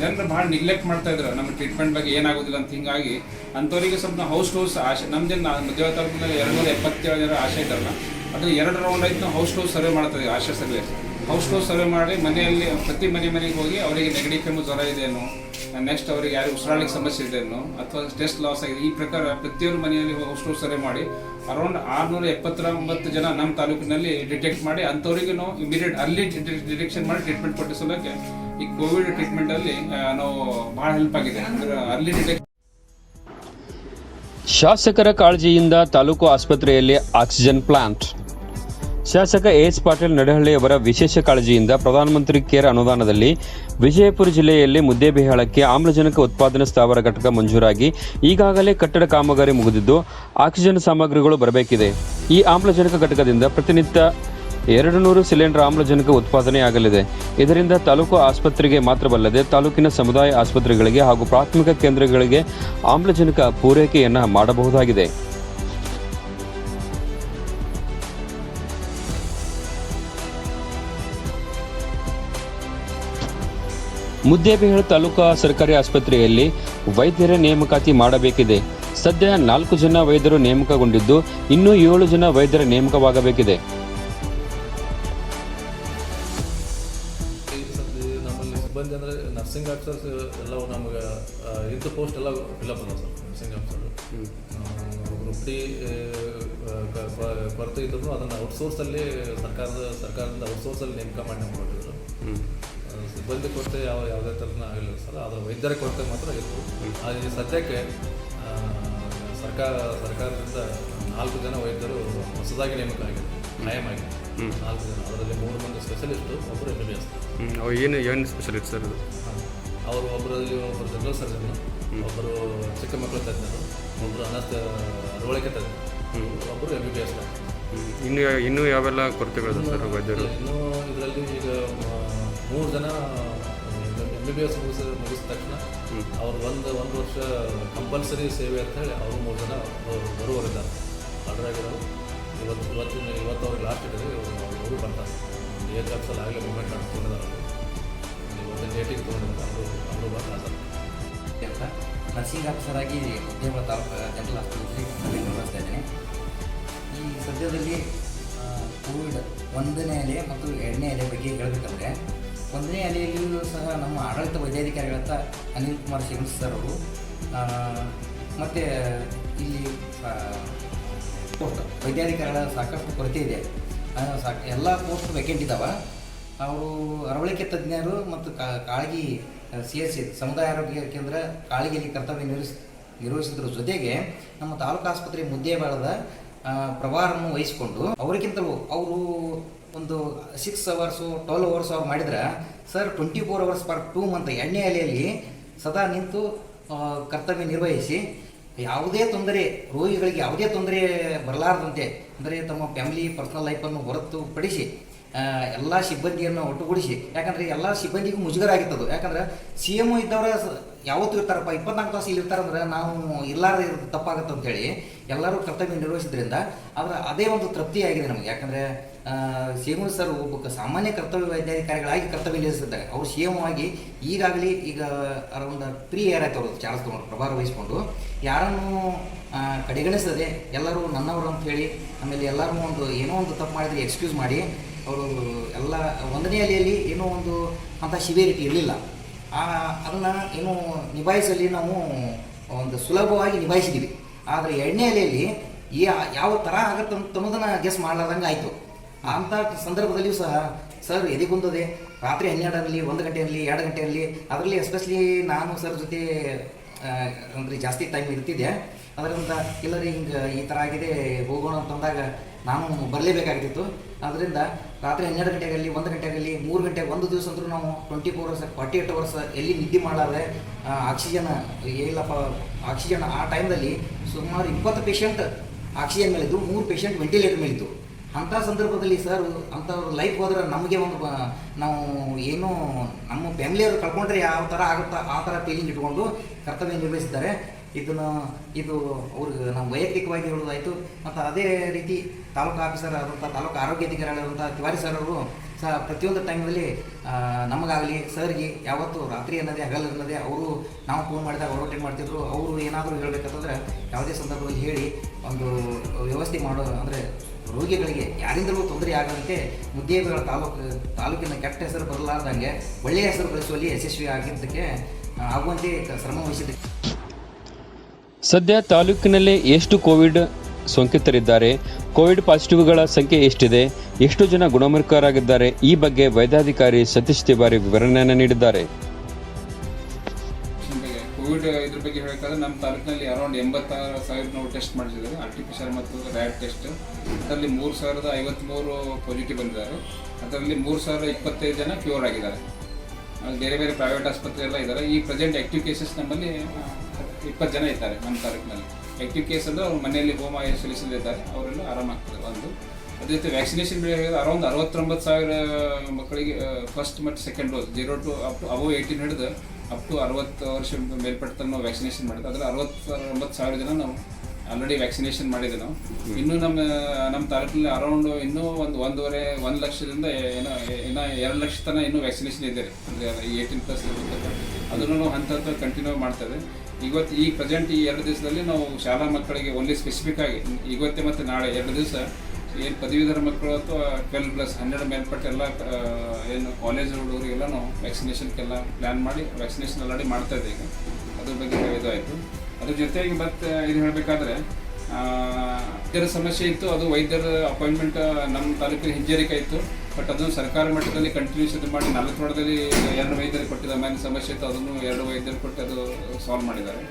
ಜನರು ಭಾಳ ನಿಗ್ಲೆಕ್ಟ್ ಮಾಡ್ತಾ ಇದ್ರು. ನಮ್ಮ ಟ್ರೀಟ್ಮೆಂಟ್ ಬಗ್ಗೆ ಏನಾಗೋದಿಲ್ಲ ಅಂತ ಹಿಂಗಾಗಿ ಅಂಥವರಿಗೆ ಸ್ವಲ್ಪ ಹೌಸ್ ಟೋಸ್ ಆಶೆ, ನಮ್ದೇ ಮಧ್ಯ ತಾಲೂಕಿನಲ್ಲಿ ಎರಡು ನೂರ ಎಪ್ಪತ್ತೇಳು ಜನ ಆಶೆ ಇದ್ದಾರಲ್ಲ ಅದ್ರ ಎರಡು ರೌಂಡ್ ಆಯ್ತು ಹೌಸ್ ಟೋಸ್ ಸರ್ವೆ ಮಾಡ್ತಾ ಇದ್ದೀವಿ, ಆಶಾ ಸರ್ವೆ ಹೌಸ್ ಟೋಸ್ ಸರ್ವೆ ಮಾಡಿ ಮನೆಯಲ್ಲಿ ಪ್ರತಿ ಮನೆ ಮನೆಗೆ ಹೋಗಿ ಅವರಿಗೆ ನೆಗಡಿ ಕೆಮ್ಮು ಜ್ವರ ಇದೆಯೋ ನೆಕ್ಸ್ಟ್ ಅವರಿಗೆ ಯಾರು ಉಸಿರಾಡಲಿಕ್ಕೆ ಸಮಸ್ಯೆ ಇದೆಯೇನೋ ಅಥವಾ ಟೆಸ್ಟ್ ಲಾಸ್ ಆಗಿದೆ ಈ ಪ್ರಕಾರ ಪ್ರತಿಯೊಂದು ಮನೆಯಲ್ಲಿ ಹೌಸ್ ಟೋಸ್ ಸರ್ವೆ ಮಾಡಿ ಅರೌಂಡ್ ಆರ್ನೂರ ಎಪ್ಪತ್ತೊಂಬತ್ತು ಜನ ನಮ್ಮ ತಾಲೂಕಿನಲ್ಲಿ ಡಿಟೆಕ್ಟ್ ಮಾಡಿ ಅಂಥವರಿಗೆ ನಾವು ಇಮಿಡಿಯೇಟ್ ಅಲ್ಲಿ ಡಿಟೆಕ್ಷನ್ ಮಾಡಿ ಟ್ರೀಟ್ಮೆಂಟ್ ಕೊಟ್ಟಿಸೋದಕ್ಕೆ ಈ ಕೋವಿಡ್ ಟ್ರೀಟ್ಮೆಂಟ್ ಅಲ್ಲಿ ಆ, ನಾವು ಭಾಳ ಹೆಲ್ಪ್ ಆಗಿದೆ. ಅಂದ್ರೆ ಅರ್ಲಿ ಡಿಟೆಕ್ಟ್
ಶಾಸಕರ ಕಾಳಜಿಯಿಂದ ತಾಲೂಕು ಆಸ್ಪತ್ರೆಯಲ್ಲಿ ಆಕ್ಸಿಜನ್ ಪ್ಲಾಂಟ್ ಶಾಸಕ ಎಸ್ ಪಾಟೀಲ್ ನಡೆಹಳ್ಳಿಯವರ ವಿಶೇಷ ಕಾಳಜಿಯಿಂದ ಪ್ರಧಾನಮಂತ್ರಿ ಕೇರ್ ಅನುದಾನದಲ್ಲಿ ವಿಜಯಪುರ ಜಿಲ್ಲೆಯಲ್ಲಿ ಮುದ್ದೇಬಿಹಾಳಕ್ಕೆ ಆಮ್ಲಜನಕ ಉತ್ಪಾದನಾ ಸ್ಥಾವರ ಘಟಕ ಮಂಜೂರಾಗಿ ಈಗಾಗಲೇ ಕಟ್ಟಡ ಕಾಮಗಾರಿ ಮುಗಿದಿದ್ದು ಆಕ್ಸಿಜನ್ ಸಾಮಗ್ರಿಗಳು ಬರಬೇಕಿದೆ. ಈ ಆಮ್ಲಜನಕ ಘಟಕದಿಂದ ಪ್ರತಿನಿತ್ಯ ಎರಡು ನೂರು ಸಿಲಿಂಡರ್ ಆಮ್ಲಜನಕ ಉತ್ಪಾದನೆಯಾಗಲಿದೆ. ಇದರಿಂದ ತಾಲೂಕು ಆಸ್ಪತ್ರೆಗೆ ಮಾತ್ರವಲ್ಲದೆ ತಾಲೂಕಿನ ಸಮುದಾಯ ಆಸ್ಪತ್ರೆಗಳಿಗೆ ಹಾಗೂ ಪ್ರಾಥಮಿಕ ಕೇಂದ್ರಗಳಿಗೆ ಆಮ್ಲಜನಕ ಪೂರೈಕೆಯನ್ನು ಮಾಡಬಹುದಾಗಿದೆ. ಮುದ್ದೇಬಿಹಾಳ ತಾಲೂಕಾ ಸರ್ಕಾರಿ ಆಸ್ಪತ್ರೆಯಲ್ಲಿ ವೈದ್ಯರ ನೇಮಕಾತಿ ಮಾಡಬೇಕಿದೆ. ಸದ್ಯ ನಾಲ್ಕು ಜನ ವೈದ್ಯರು ನೇಮಕಗೊಂಡಿದ್ದು ಇನ್ನೂ ಏಳು ಜನ ವೈದ್ಯರ ನೇಮಕವಾಗಬೇಕಿದೆ.
ನಮ್ಮಲ್ಲಿ ಸಿಬ್ಬಂದಿ ಅಂದರೆ ನರ್ಸಿಂಗ್ ಆಫೀಸರ್ಸ್ ಎಲ್ಲವೂ ನಮಗೆ ಇಂಥ ಪೋಸ್ಟ್ ಎಲ್ಲ ಫಿಲಪ್ ಅದ sir nursing officer. Group D ಕೊರತೆ ಇದ್ರು ಅದನ್ನು ಔಟ್ಸೋರ್ಸಲ್ಲಿ ಸರ್ಕಾರದ ಸರ್ಕಾರದಿಂದ ಔಟ್ಸೋರ್ಸಲ್ಲಿ ನೇಮಕ ಮಾಡಿ ನಮ್ಗೆ ಕೊಟ್ಟಿದ್ರು. ಸಿಬ್ಬಂದಿ ಕೊರತೆ ಯಾವ ಯಾವುದೇ ಥರನ ಆಗಲಿಲ್ಲ ಸರ್. ಆದರೆ ವೈದ್ಯರ ಕೊರತೆ ಮಾತ್ರ ಇತ್ತು. ಆದರೆ ಸದ್ಯಕ್ಕೆ ಸರ್ಕಾರ ಸರ್ಕಾರದಿಂದ ನಾಲ್ಕು ಜನ ವೈದ್ಯರು ಹೊಸದಾಗಿ ನೇಮಕ ಆಗಿದೆ ಕಾಯಂ ಆಗಿದೆ ನಾಲ್ಕು ಜನ. ಅದರಲ್ಲಿ ಮೂರು ಮಂದಿ ಸ್ಪೆಷಲಿಸ್ಟು ಒಬ್ಬರು ಎಂ ಬಿ ಎಸ್
ಏನು ಏನು ಸ್ಪೆಷಲಿಸ್ಟ್ ಸರ್
ಅವರು ಒಬ್ಬರಲ್ಲಿ ಒಬ್ಬರು ಜನರಲ್ ಸರ್ಜನ್ ಒಬ್ಬರು ಚಿಕ್ಕ ಮಕ್ಕಳ ತಜ್ಞರು ಒಬ್ಬರು ಅನಸ್ಥ ಅರವಳಿಕೆ ತಜ್ಞರು ಒಬ್ಬರು ಎಂ ಬಿ ಬಿ ಎಸ್
ಇನ್ನು ಇನ್ನೂ ಯಾವೆಲ್ಲ ಕೊರತೆಗಳು ಸರ್ ವೈದ್ಯರು?
ಇನ್ನೂ ಇದರಲ್ಲಿ ಈಗ ಮೂರು ಜನ ಎಂ ಬಿ ಬಿ ಎಸ್ ಮುಗಿಸ ಮುಗಿಸಿದ ತಕ್ಷಣ ಅವ್ರು ಒಂದು ಒಂದು ವರ್ಷ ಕಂಪಲ್ಸರಿ ಸೇವೆ ಅಂತ ಹೇಳಿ ಅವರು ಮೂರು ಜನ ಬರುವವರಿದ್ದಾರೆ ಆರ್ಡರ್ ಇವತ್ತು ಇವತ್ತಿನ ಇವತ್ತು ಅವ್ರಿಗೆ ಲಾಸ್ಟ್ ಇದೆ ಅವರು ಬರ್ತಾರೆ ಎಚ್ ಎಫ್ಸಲ್ಲಿ ಆಗಲೇ ಮೂಮೆಂಟ್ ಮಾಡ್ಕೊಂಡಿದ್ದಾರೆ ಅವರು ಇವತ್ತು ಡೇಟಿಗೆ ತೊಗೊಂಡಿದ್ದಾರೆ ಅವರು ಅವರು ಬರ್ತಾರೆ
ಸರ್ ನರ್ಸಿಂಗ್ ಆಫೀಸರ್ ಆಗಿ ಉದ್ಯಮ ತಾಲೂಕು ಜನರಲ್ ಆಸ್ಪತ್ರೆಯಲ್ಲಿ ಸೇವೆ ನಿರ್ವಹಿಸ್ತಾ ಇದ್ದೇನೆ ಈ ಸದ್ಯದಲ್ಲಿ ಕೋವಿಡ್ ಒಂದನೇ ಅಲೆ ಮತ್ತು ಎರಡನೇ ಅಲೆ ಬಗ್ಗೆ ಹೇಳಬೇಕಂದ್ರೆ ಒಂದನೇ ಅಲೆಯಲ್ಲಿಯೂ ಸಹ ನಮ್ಮ ಆಡಳಿತ ವೈದ್ಯಾಧಿಕಾರಿಗಳತ್ತ ಅನಿಲ್ ಕುಮಾರ್ ಸಿಂಗ್ ಸರ್ ಅವರು ಮತ್ತು ಇಲ್ಲಿ ಪೋಸ್ಟ್ ವೈದ್ಯಾಧಿಕಾರಿಗಳ ಸಾಕಷ್ಟು ಕೊರತೆ ಇದೆ. ಸಾಕ, ಎಲ್ಲ ಪೋಸ್ಟ್ ವೇಕೆಂಟ್ ಇದ್ದಾವೆ ಅವರು ಅರವಳಿಕೆ ತಜ್ಞರು ಮತ್ತು ಕಾಳಗಿ ಸಿ ಎಸ್ ಸಿ ಸಮುದಾಯ ಆರೋಗ್ಯ ಕೇಂದ್ರ ಕಾಳಗಿಯಲ್ಲಿ ಕರ್ತವ್ಯ ನಿರ್ವಹಿಸ್ ನಿರ್ವಹಿಸಿದ್ರ ಜೊತೆಗೆ ನಮ್ಮ ತಾಲೂಕು ಆಸ್ಪತ್ರೆ ಮುದ್ದೇಬಾಳದ ಪ್ರಭಾರವನ್ನು ವಹಿಸಿಕೊಂಡು, ಅವರಿಗಿಂತಲೂ, ಅವರು ಒಂದು ಸಿಕ್ಸ್ ಅವರ್ಸು ಟ್ವೆಲ್ ಅವರ್ಸ್ ಅವ್ರು ಮಾಡಿದ್ರೆ sir twenty four hours per two month ಎಣ್ಣೆ ಅಲೆಯಲ್ಲಿ ಸದಾ ನಿಂತು ಕರ್ತವ್ಯ ನಿರ್ವಹಿಸಿ, ಯಾವುದೇ ತೊಂದರೆ, ರೋಗಿಗಳಿಗೆ ಯಾವುದೇ ತೊಂದರೆ ಬರಲಾರದಂತೆ, ಅಂದರೆ ತಮ್ಮ ಫ್ಯಾಮಿಲಿ ಪರ್ಸ್ನಲ್ ಲೈಫನ್ನು ಹೊರತುಪಡಿಸಿ ಎಲ್ಲ ಸಿಬ್ಬಂದಿಯನ್ನು ಒಟ್ಟುಗೂಡಿಸಿ, ಯಾಕಂದರೆ ಎಲ್ಲ ಸಿಬ್ಬಂದಿಗೂ ಮುಜುಗರ ಆಗಿತ್ತದು ಯಾಕಂದ್ರೆ ಸಿ ಎಂ ಇದ್ದವರ ಯಾವತ್ತೂ ಇರ್ತಾರಪ್ಪ, ಇಪ್ಪತ್ನಾಲ್ಕು ತಾಸು ಇಲ್ಲಿ ನಾವು ಇಲ್ಲಾರದೇ ಇರೋದು ತಪ್ಪಾಗುತ್ತೆ ಅಂತ ಹೇಳಿ, ಎಲ್ಲರೂ ಕರ್ತವ್ಯ ನಿರ್ವಹಿಸಿದ್ರಿಂದ ಅದರ ಅದೇ ಒಂದು ತೃಪ್ತಿಯಾಗಿದೆ ನಮಗೆ. ಯಾಕಂದರೆ ಎಂ ಸರ್ ಒಬ್ಬ ಸಾಮಾನ್ಯ ಕರ್ತವ್ಯ ವೈದ್ಯಾಧಿಕಾರಿಗಳಾಗಿ ಕರ್ತವ್ಯ ನಿರ್ವಹಿಸಿದ್ದಾರೆ ಅವರು ಆಗಿ ಈಗಾಗಲೇ ಈಗ ಅರೌಂಡ್ ಪ್ರೀ ಏರ್ ಆಯ್ತು ಅವರು ಚಾರ್ಜ್ ತೊಗೊಂಡು, ಪ್ರಭಾರ ವಹಿಸ್ಕೊಂಡು. ಯಾರನ್ನು ಕಡೆಗಣಿಸದೆ ಎಲ್ಲರೂ ನನ್ನವರು ಅಂತ ಹೇಳಿ, ಆಮೇಲೆ ಎಲ್ಲರೂ ಒಂದು ಏನೋ ಒಂದು ತಪ್ಪು ಮಾಡಿದರೆ ಎಕ್ಸ್ಕ್ಯೂಸ್ ಮಾಡಿ, ಅವರು ಎಲ್ಲ ಒಂದನೇ ಅಲೆಯಲ್ಲಿ ಏನೋ ಒಂದು ಅಂಥ ಶಿವಿಯರಿಟಿ ಇರಲಿಲ್ಲ. ಆ, ಅದನ್ನು ಏನು ನಿಭಾಯಿಸಲಿ ನಾವು ಒಂದು ಸುಲಭವಾಗಿ ನಿಭಾಯಿಸಿದ್ದೀವಿ ಆದರೆ ಎರಡನೇ ಅಲೆಯಲ್ಲಿ ಯಾವ ಥರ ಆಗುತ್ತೆ ಅನ್ನೋದನ್ನ ಗೆಸ್ ಮಾಡಲಾರ್ದಂಗೆ ಆಯಿತು. ಅಂಥ ಸಂದರ್ಭದಲ್ಲಿಯೂ ಸಹ ಸರ್ ಎದೆಗುಂದದೆ ರಾತ್ರಿ ಹನ್ನೆರಡರಲ್ಲಿ, ಒಂದು ಗಂಟೆಯಲ್ಲಿ, ಎರಡು ಗಂಟೆಯಲ್ಲಿ, ಅದರಲ್ಲಿ ಎಸ್ಪೆಷಲಿ ನಾನು ಸರ್ ಜೊತೆ ಅಂದರೆ ಜಾಸ್ತಿ ಟೈಮ್ ಇರ್ತಿದ್ದೆ. ಅದರಿಂದ ಇಲ್ಲರಿ ಹಿಂಗೆ ಈ ಥರ ಆಗಿದೆ, ಹೋಗೋಣ ಅಂತಂದಾಗ ನಾನು ಬರಲೇಬೇಕಾಗ್ತಿತ್ತು. ಅದರಿಂದ ರಾತ್ರಿ ಹನ್ನೆರಡು ಗಂಟೆಗಲ್ಲಿ ಒಂದು ಗಂಟೆಗಲ್ಲಿ ಮೂರು ಗಂಟೆ, ಒಂದು ದಿವಸ ಅಂದರೂ ನಾವು twenty four hours forty eight hours ಎಲ್ಲಿ ನಿದ್ದೆ ಮಾಡಾರೆ ಆಕ್ಸಿಜನ್ ಏನಿಲ್ಲಪ್ಪ ಆಕ್ಸಿಜನ್ ಆ ಟೈಮ್ದಲ್ಲಿ ಸುಮಾರು ಇಪ್ಪತ್ತು ಪೇಷಂಟ್ ಆಕ್ಸಿಜನ್ ಮೇಲಿದ್ದು, ಮೂರು ಪೇಷಂಟ್ ವೆಂಟಿಲೇಟರ್ ಮೇಲಿದ್ದು. ಅಂಥ ಸಂದರ್ಭದಲ್ಲಿ ಸರ್ ಅಂಥವ್ರ ಲೈಫ್ ಹೋದ್ರೆ ನಮಗೆ ಒಂದು ನಾವು ಏನು ನಮ್ಮ ಫ್ಯಾಮಿಲಿಯವರು ಕಳ್ಕೊಂಡ್ರೆ ಯಾವ ಥರ ಆಗುತ್ತಾ, ಆ ಥರ ಫೀಲಿಂಗ್ ಇಟ್ಕೊಂಡು ಕರ್ತವ್ಯ ನಿರ್ವಹಿಸಿದ್ದಾರೆ. ಇದನ್ನು, ಇದು ಅವ್ರಿಗೆ ನಾವು ವೈಯಕ್ತಿಕವಾಗಿ ಹೇಳೋದಾಯಿತು ಮತ್ತು ಅದೇ ರೀತಿ ತಾಲೂಕು ಆಫೀಸರ್ ಆದಂಥ ತಾಲೂಕು ಆರೋಗ್ಯಾಧಿಕಾರಿಗಳಾದಂಥ ತಿವಾರಿ ಸರ್ ಅವರು ಸಹ ಪ್ರತಿಯೊಂದು ಟೈಮಲ್ಲಿ ನಮಗಾಗಲಿ ಸರ್ಗೆ ಯಾವತ್ತೂ ರಾತ್ರಿ ಅನ್ನೋದೇ, ಹಗಲು ಅನ್ನೋದೇ ಅವರು ನಾವು ಫೋನ್ ಮಾಡಿದಾಗ ಅವರು ಅಟೆಂಡ್ ಮಾಡ್ತಿದ್ರು. ಅವರು ಏನಾದರೂ ಹೇಳಬೇಕಂತಂದ್ರೆ ಯಾವುದೇ ಸಂದರ್ಭದಲ್ಲಿ ಹೇಳಿ ಒಂದು ವ್ಯವಸ್ಥೆ ಮಾಡೋ, ಅಂದರೆ ರೋಗಿಗಳಿಗೆ ಯಾರಿಂದಲೂ ತೊಂದರೆ ಆಗದಂತೆ ಮುದ್ದೇಬಿಗಳ ತಾಲೂಕು, ತಾಲೂಕಿನ ಕೆಟ್ಟ ಹೆಸರು ಬರಲಾರ್ದಂಗೆ ಒಳ್ಳೆಯ ಹೆಸರು ಗಳಿಸುವಲ್ಲಿ ಯಶಸ್ವಿ ಆಗಿದ್ದಕ್ಕೆ ಆಗುವಂತೆ ಶ್ರಮ ವಹಿಸಿದ್ದಕ್ಕೆ
ಸದ್ಯ ತಾಲೂಕಿನಲ್ಲಿ ಎಷ್ಟು ಕೋವಿಡ್ ಸೋಂಕಿತರಿದ್ದಾರೆ, ಕೋವಿಡ್ ಪಾಸಿಟಿವ್ಗಳ ಸಂಖ್ಯೆ ಎಷ್ಟಿದೆ, ಎಷ್ಟು ಜನ ಗುಣಮುಖರಾಗಿದ್ದಾರೆ, ಈ ಬಗ್ಗೆ ವೈದ್ಯಾಧಿಕಾರಿ ಸತೀಶ್ ತಿವಾರಿ ವಿವರಣೆಯನ್ನು ನೀಡಿದ್ದಾರೆ.
ಕೋವಿಡ್ ಇದ್ರ ಬಗ್ಗೆ ಹೇಳಬೇಕಾದ್ರೆ ನಮ್ಮ ತಾಲೂಕಿನಲ್ಲಿ ಅರೌಂಡ್ ಎಂಬತ್ತಾರು ಸಾವಿರ ನಾವು ಟೆಸ್ಟ್ ಮಾಡಿಸಿದ್ದಾರೆ ಆರ್ಟಿಫಿಷಿಯಲ್ ಮತ್ತು ರ್ಯಾಡ್ ಟೆಸ್ಟ್ ಅದರಲ್ಲಿ ಮೂರು ಸಾವಿರದ ಐವತ್ತ್ಮೂರು ಪಾಸಿಟಿವ್ ಬಂದಿದ್ದಾರೆ. ಅದರಲ್ಲಿ ಮೂರು ಸಾವಿರದ ಇಪ್ಪತ್ತೈದು ಜನ ಕ್ಯೂರ್ ಆಗಿದ್ದಾರೆ. ಬೇರೆ ಬೇರೆ ಪ್ರೈವೇಟ್ ಆಸ್ಪತ್ರೆ ಎಲ್ಲ ಇದ್ದಾರೆ. ಈ ಪ್ರೆಸೆಂಟ್ ಆ್ಯಕ್ಟಿವ್ ಕೇಸಸ್ ನಮ್ಮಲ್ಲಿ ಇಪ್ಪತ್ತು ಜನ ಇದ್ದಾರೆ ನಮ್ಮ ತಾಲೂಕಿನಲ್ಲಿ. ಆಕ್ಟಿವ್ ಕೇಸ್ ಅಂದರೆ ಅವ್ರು ಮನೆಯಲ್ಲಿ ಹೋಮ್ ಐಸೋಲೇಷನ್ಲಿದ್ದಾರೆ ಅವರೆಲ್ಲ ಆರಾಮಾಗ್ತಾರೆ ಒಂದು ಅದೇ ರೀತಿ ವ್ಯಾಕ್ಸಿನೇಷನ್ ಹೇಳಿದ್ರೆ ಅರೌಂಡ್ ಅರವತ್ತೊಂಬತ್ತು ಸಾವಿರ ಮಕ್ಕಳಿಗೆ ಫಸ್ಟ್ ಮತ್ತು second dose zero to up to eighteen ಹಿಡಿದು ಅಪ್ ಟು ಅರವತ್ತು ವರ್ಷ ಮೇಲ್ಪಟ್ಟ ನಾವು ವ್ಯಾಕ್ಸಿನೇಷನ್ ಮಾಡಿದ್ವಿ. ಅದರಲ್ಲಿ ಅರವತ್ತೊಂಬತ್ತು ಸಾವಿರ ಜನ ನಾವು ಆಲ್ರೆಡಿ ವ್ಯಾಕ್ಸಿನೇಷನ್ ಮಾಡಿದ್ವಿ ನಾವು. ಇನ್ನೂ ನಮ್ಮ ನಮ್ಮ ತಾಲೂಕಿನಲ್ಲಿ ಅರೌಂಡ್ ಇನ್ನೂ ಒಂದು ಒಂದೂವರೆ ಒಂದು ಲಕ್ಷದಿಂದ ಏನೋ ಏನೋ ಎರಡು ಲಕ್ಷ ತನಕ ಇನ್ನೂ ವ್ಯಾಕ್ಸಿನೇಷನ್ ಇದೆ ಅಂದರೆ ಏಯ್ಟೀನ್ ಪ್ಲಸ್ ಅದನ್ನು ನಾವು ಹಂತ ಹಂತ ಕಂಟಿನ್ಯೂ ಮಾಡ್ತೇವೆ. ಇವತ್ತು ಈ ಪ್ರೆಸೆಂಟ್ ಈ ಎರಡು ದಿವಸದಲ್ಲಿ ನಾವು ಶಾಲಾ ಮಕ್ಕಳಿಗೆ ಓನ್ಲಿ ಸ್ಪೆಸಿಫಿಕ್ ಆಗಿ ಇವತ್ತೇ ಮತ್ತು ನಾಳೆ ಎರಡು ದಿವಸ ಏನು ಪದವೀಧರ ಮಕ್ಕಳು ಅಥವಾ ಟ್ವೆಲ್ ಪ್ಲಸ್ ಹನ್ನೆರಡು ಮೇಲ್ಪಟ್ಟ ಎಲ್ಲ ಏನು ಕಾಲೇಜ್ ಹುಡುಗರಿಗೆಲ್ಲ ವ್ಯಾಕ್ಸಿನೇಷನ್ಗೆಲ್ಲ ಪ್ಲ್ಯಾನ್ ಮಾಡಿ ವ್ಯಾಕ್ಸಿನೇಷನ್ ಆಲ್ರೆಡಿ ಮಾಡ್ತಾ ಇದೆ ಈಗ. ಅದ್ರ ಬಗ್ಗೆ ಇದಾಯಿತು. ಅದ್ರ ಜೊತೆಗೆ ಮತ್ತೆ ಇದು ಹೇಳಬೇಕಾದ್ರೆ ವೈದ್ಯರ ಸಮಸ್ಯೆ ಇತ್ತು. ಅದು ವೈದ್ಯರ ಅಪಾಯಿಂಟ್ಮೆಂಟ್ ನಮ್ಮ ತಾಲೂಕಿನ ಹಿಂಜರಿಕೆ ಇತ್ತು. ಬಟ್ ಅದನ್ನು ಸರ್ಕಾರ ಮಟ್ಟದಲ್ಲಿ ಕಂಟಿನ್ಯೂಸ್ ಇದು ಮಾಡಿ ಮಟ್ಟದಲ್ಲಿ ಎರಡು ವೈದ್ಯರು ಕೊಟ್ಟಿದ್ದ ಮೇಲೆ ಸಮಸ್ಯೆ ಇತ್ತು. ಅದನ್ನು ಎರಡು ವೈದ್ಯರು ಕೊಟ್ಟು ಅದು ಸಾಲ್ವ್ ಮಾಡಿದ್ದಾರೆ.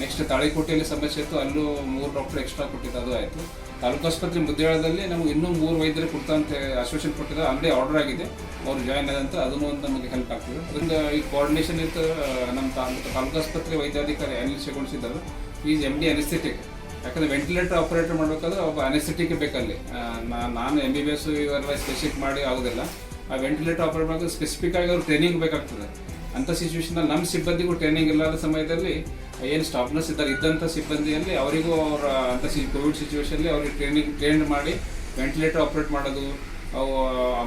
ನೆಕ್ಸ್ಟ್ ತಾಳಿಕೋಟೆಯಲ್ಲಿ ಸಮಸ್ಯೆ ಇತ್ತು. ಅಲ್ಲೂ ಮೂರು ಡಾಕ್ಟರ್ ಎಕ್ಸ್ಟ್ರಾ ಕೊಟ್ಟಿದ್ದು. ಅದು ಆಯಿತು. ತಾಲೂಕು ಆಸ್ಪತ್ರೆ ಮುದ್ದೇಳದಲ್ಲಿ ನಮಗೆ ಇನ್ನೂ ಮೂರು ವೈದ್ಯರು ಅಂತ ಅಸೋಸಿಯೇಷನ್ ಕೊಟ್ಟಿದ್ದಾರೆ. ಅಲ್ಲೇ ಆರ್ಡರ್ ಆಗಿದೆ. ಅವ್ರು ಜಾಯ್ನ್ ಆದಂತ ಅದನ್ನು ಒಂದು ನಮಗೆ ಹೆಲ್ಪ್ ಆಗ್ತದೆ. ಅದರಿಂದ ಈ ಕೋಆರ್ಡಿನೇಷನ್ ಇತ್ತು ನಮ್ಮ ತಾಲೂಕು ಆಸ್ಪತ್ರೆ ವೈದ್ಯಾಧಿಕಾರಿ ಅನಿಲ್ ಶೇಗೊಂಡಿಸಿದ್ದಾರೆ ಈಸ್ ಎಂ ಡಿ ಅನಿಸ್ಥೆಟಿಕ್ ಯಾಕಂದ್ರೆ ವೆಂಟಿಲೇಟರ್ ಆಪರೇಟರ್ ಮಾಡಬೇಕಾದ್ರೆ ಒಬ್ಬ ಅನಿಸ್ಥೆಟಿಕ್ ಬೇಕಲ್ಲಿ. ನಾನು ಎಂ ಬಿ ಬಿ ಎಸ್ ಇವೆಲ್ಲ ಸ್ಪೆಸಿಫಿಕ್ ಮಾಡಿ ಆಗೋದಿಲ್ಲ. ಆ ವೆಂಟಿಲೇಟರ್ ಆಪರೇಟ್ ಮಾಡೋದು ಸ್ಪೆಸಿಫಿಕ್ ಆಗಿ ಅವ್ರು ಟ್ರೈನಿಂಗ್ ಬೇಕಾಗ್ತದೆ. ಅಂಥ ಸಿಚುವೇಶನಲ್ಲಿ ನಮ್ಮ ಸಿಬ್ಬಂದಿಗೂ ಟ್ರೈನಿಂಗ್ ಇಲ್ಲದ ಸಮಯದಲ್ಲಿ ಏನು ಸ್ಟಾಫ್ನರ್ಸ್ ಇದ್ದಾರೆ, ಇದ್ದಂಥ ಸಿಬ್ಬಂದಿಯಲ್ಲಿ ಅವರಿಗೂ ಅವರ ಅಂಥ ಸಿ ಕೋವಿಡ್ ಸಿಚುವೇಷನಲ್ಲಿ ಅವ್ರಿಗೆ ಟ್ರೈನಿಂಗ್ ಟ್ರೈನ್ ಮಾಡಿ ವೆಂಟಿಲೇಟರ್ ಆಪ್ರೇಟ್ ಮಾಡೋದು, ಅವು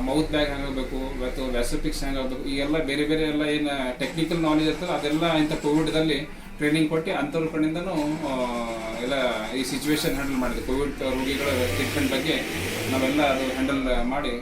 ಮೌತ್ ಬ್ಯಾಗ್ ಹೆಂಗಾಗಬೇಕು ಮತ್ತು ವ್ಯಾಸಪಿಕ್ಸ್ ಹೆಂಗಾಗಬೇಕು ಈ ಎಲ್ಲ ಬೇರೆ ಬೇರೆ ಎಲ್ಲ ಏನು ಟೆಕ್ನಿಕಲ್ ನಾಲೆಜ್ ಇರ್ತದೆ ಅದೆಲ್ಲ ಇಂಥ ಕೋವಿಡ್ದಲ್ಲಿ ಟ್ರೈನಿಂಗ್ ಕೊಟ್ಟು ಅಂಥವ್ರ ಕಡೆಯಿಂದನೂ ಎಲ್ಲ ಈ ಸಿಚುವೇಶನ್ ಹ್ಯಾಂಡಲ್ ಮಾಡಿದೆ. ಕೋವಿಡ್ ರೋಗಿಗಳ ಟ್ರೀಟ್ಮೆಂಟ್ ಬಗ್ಗೆ ನಾವೆಲ್ಲ ಅದು ಹ್ಯಾಂಡಲ್ ಮಾಡಿ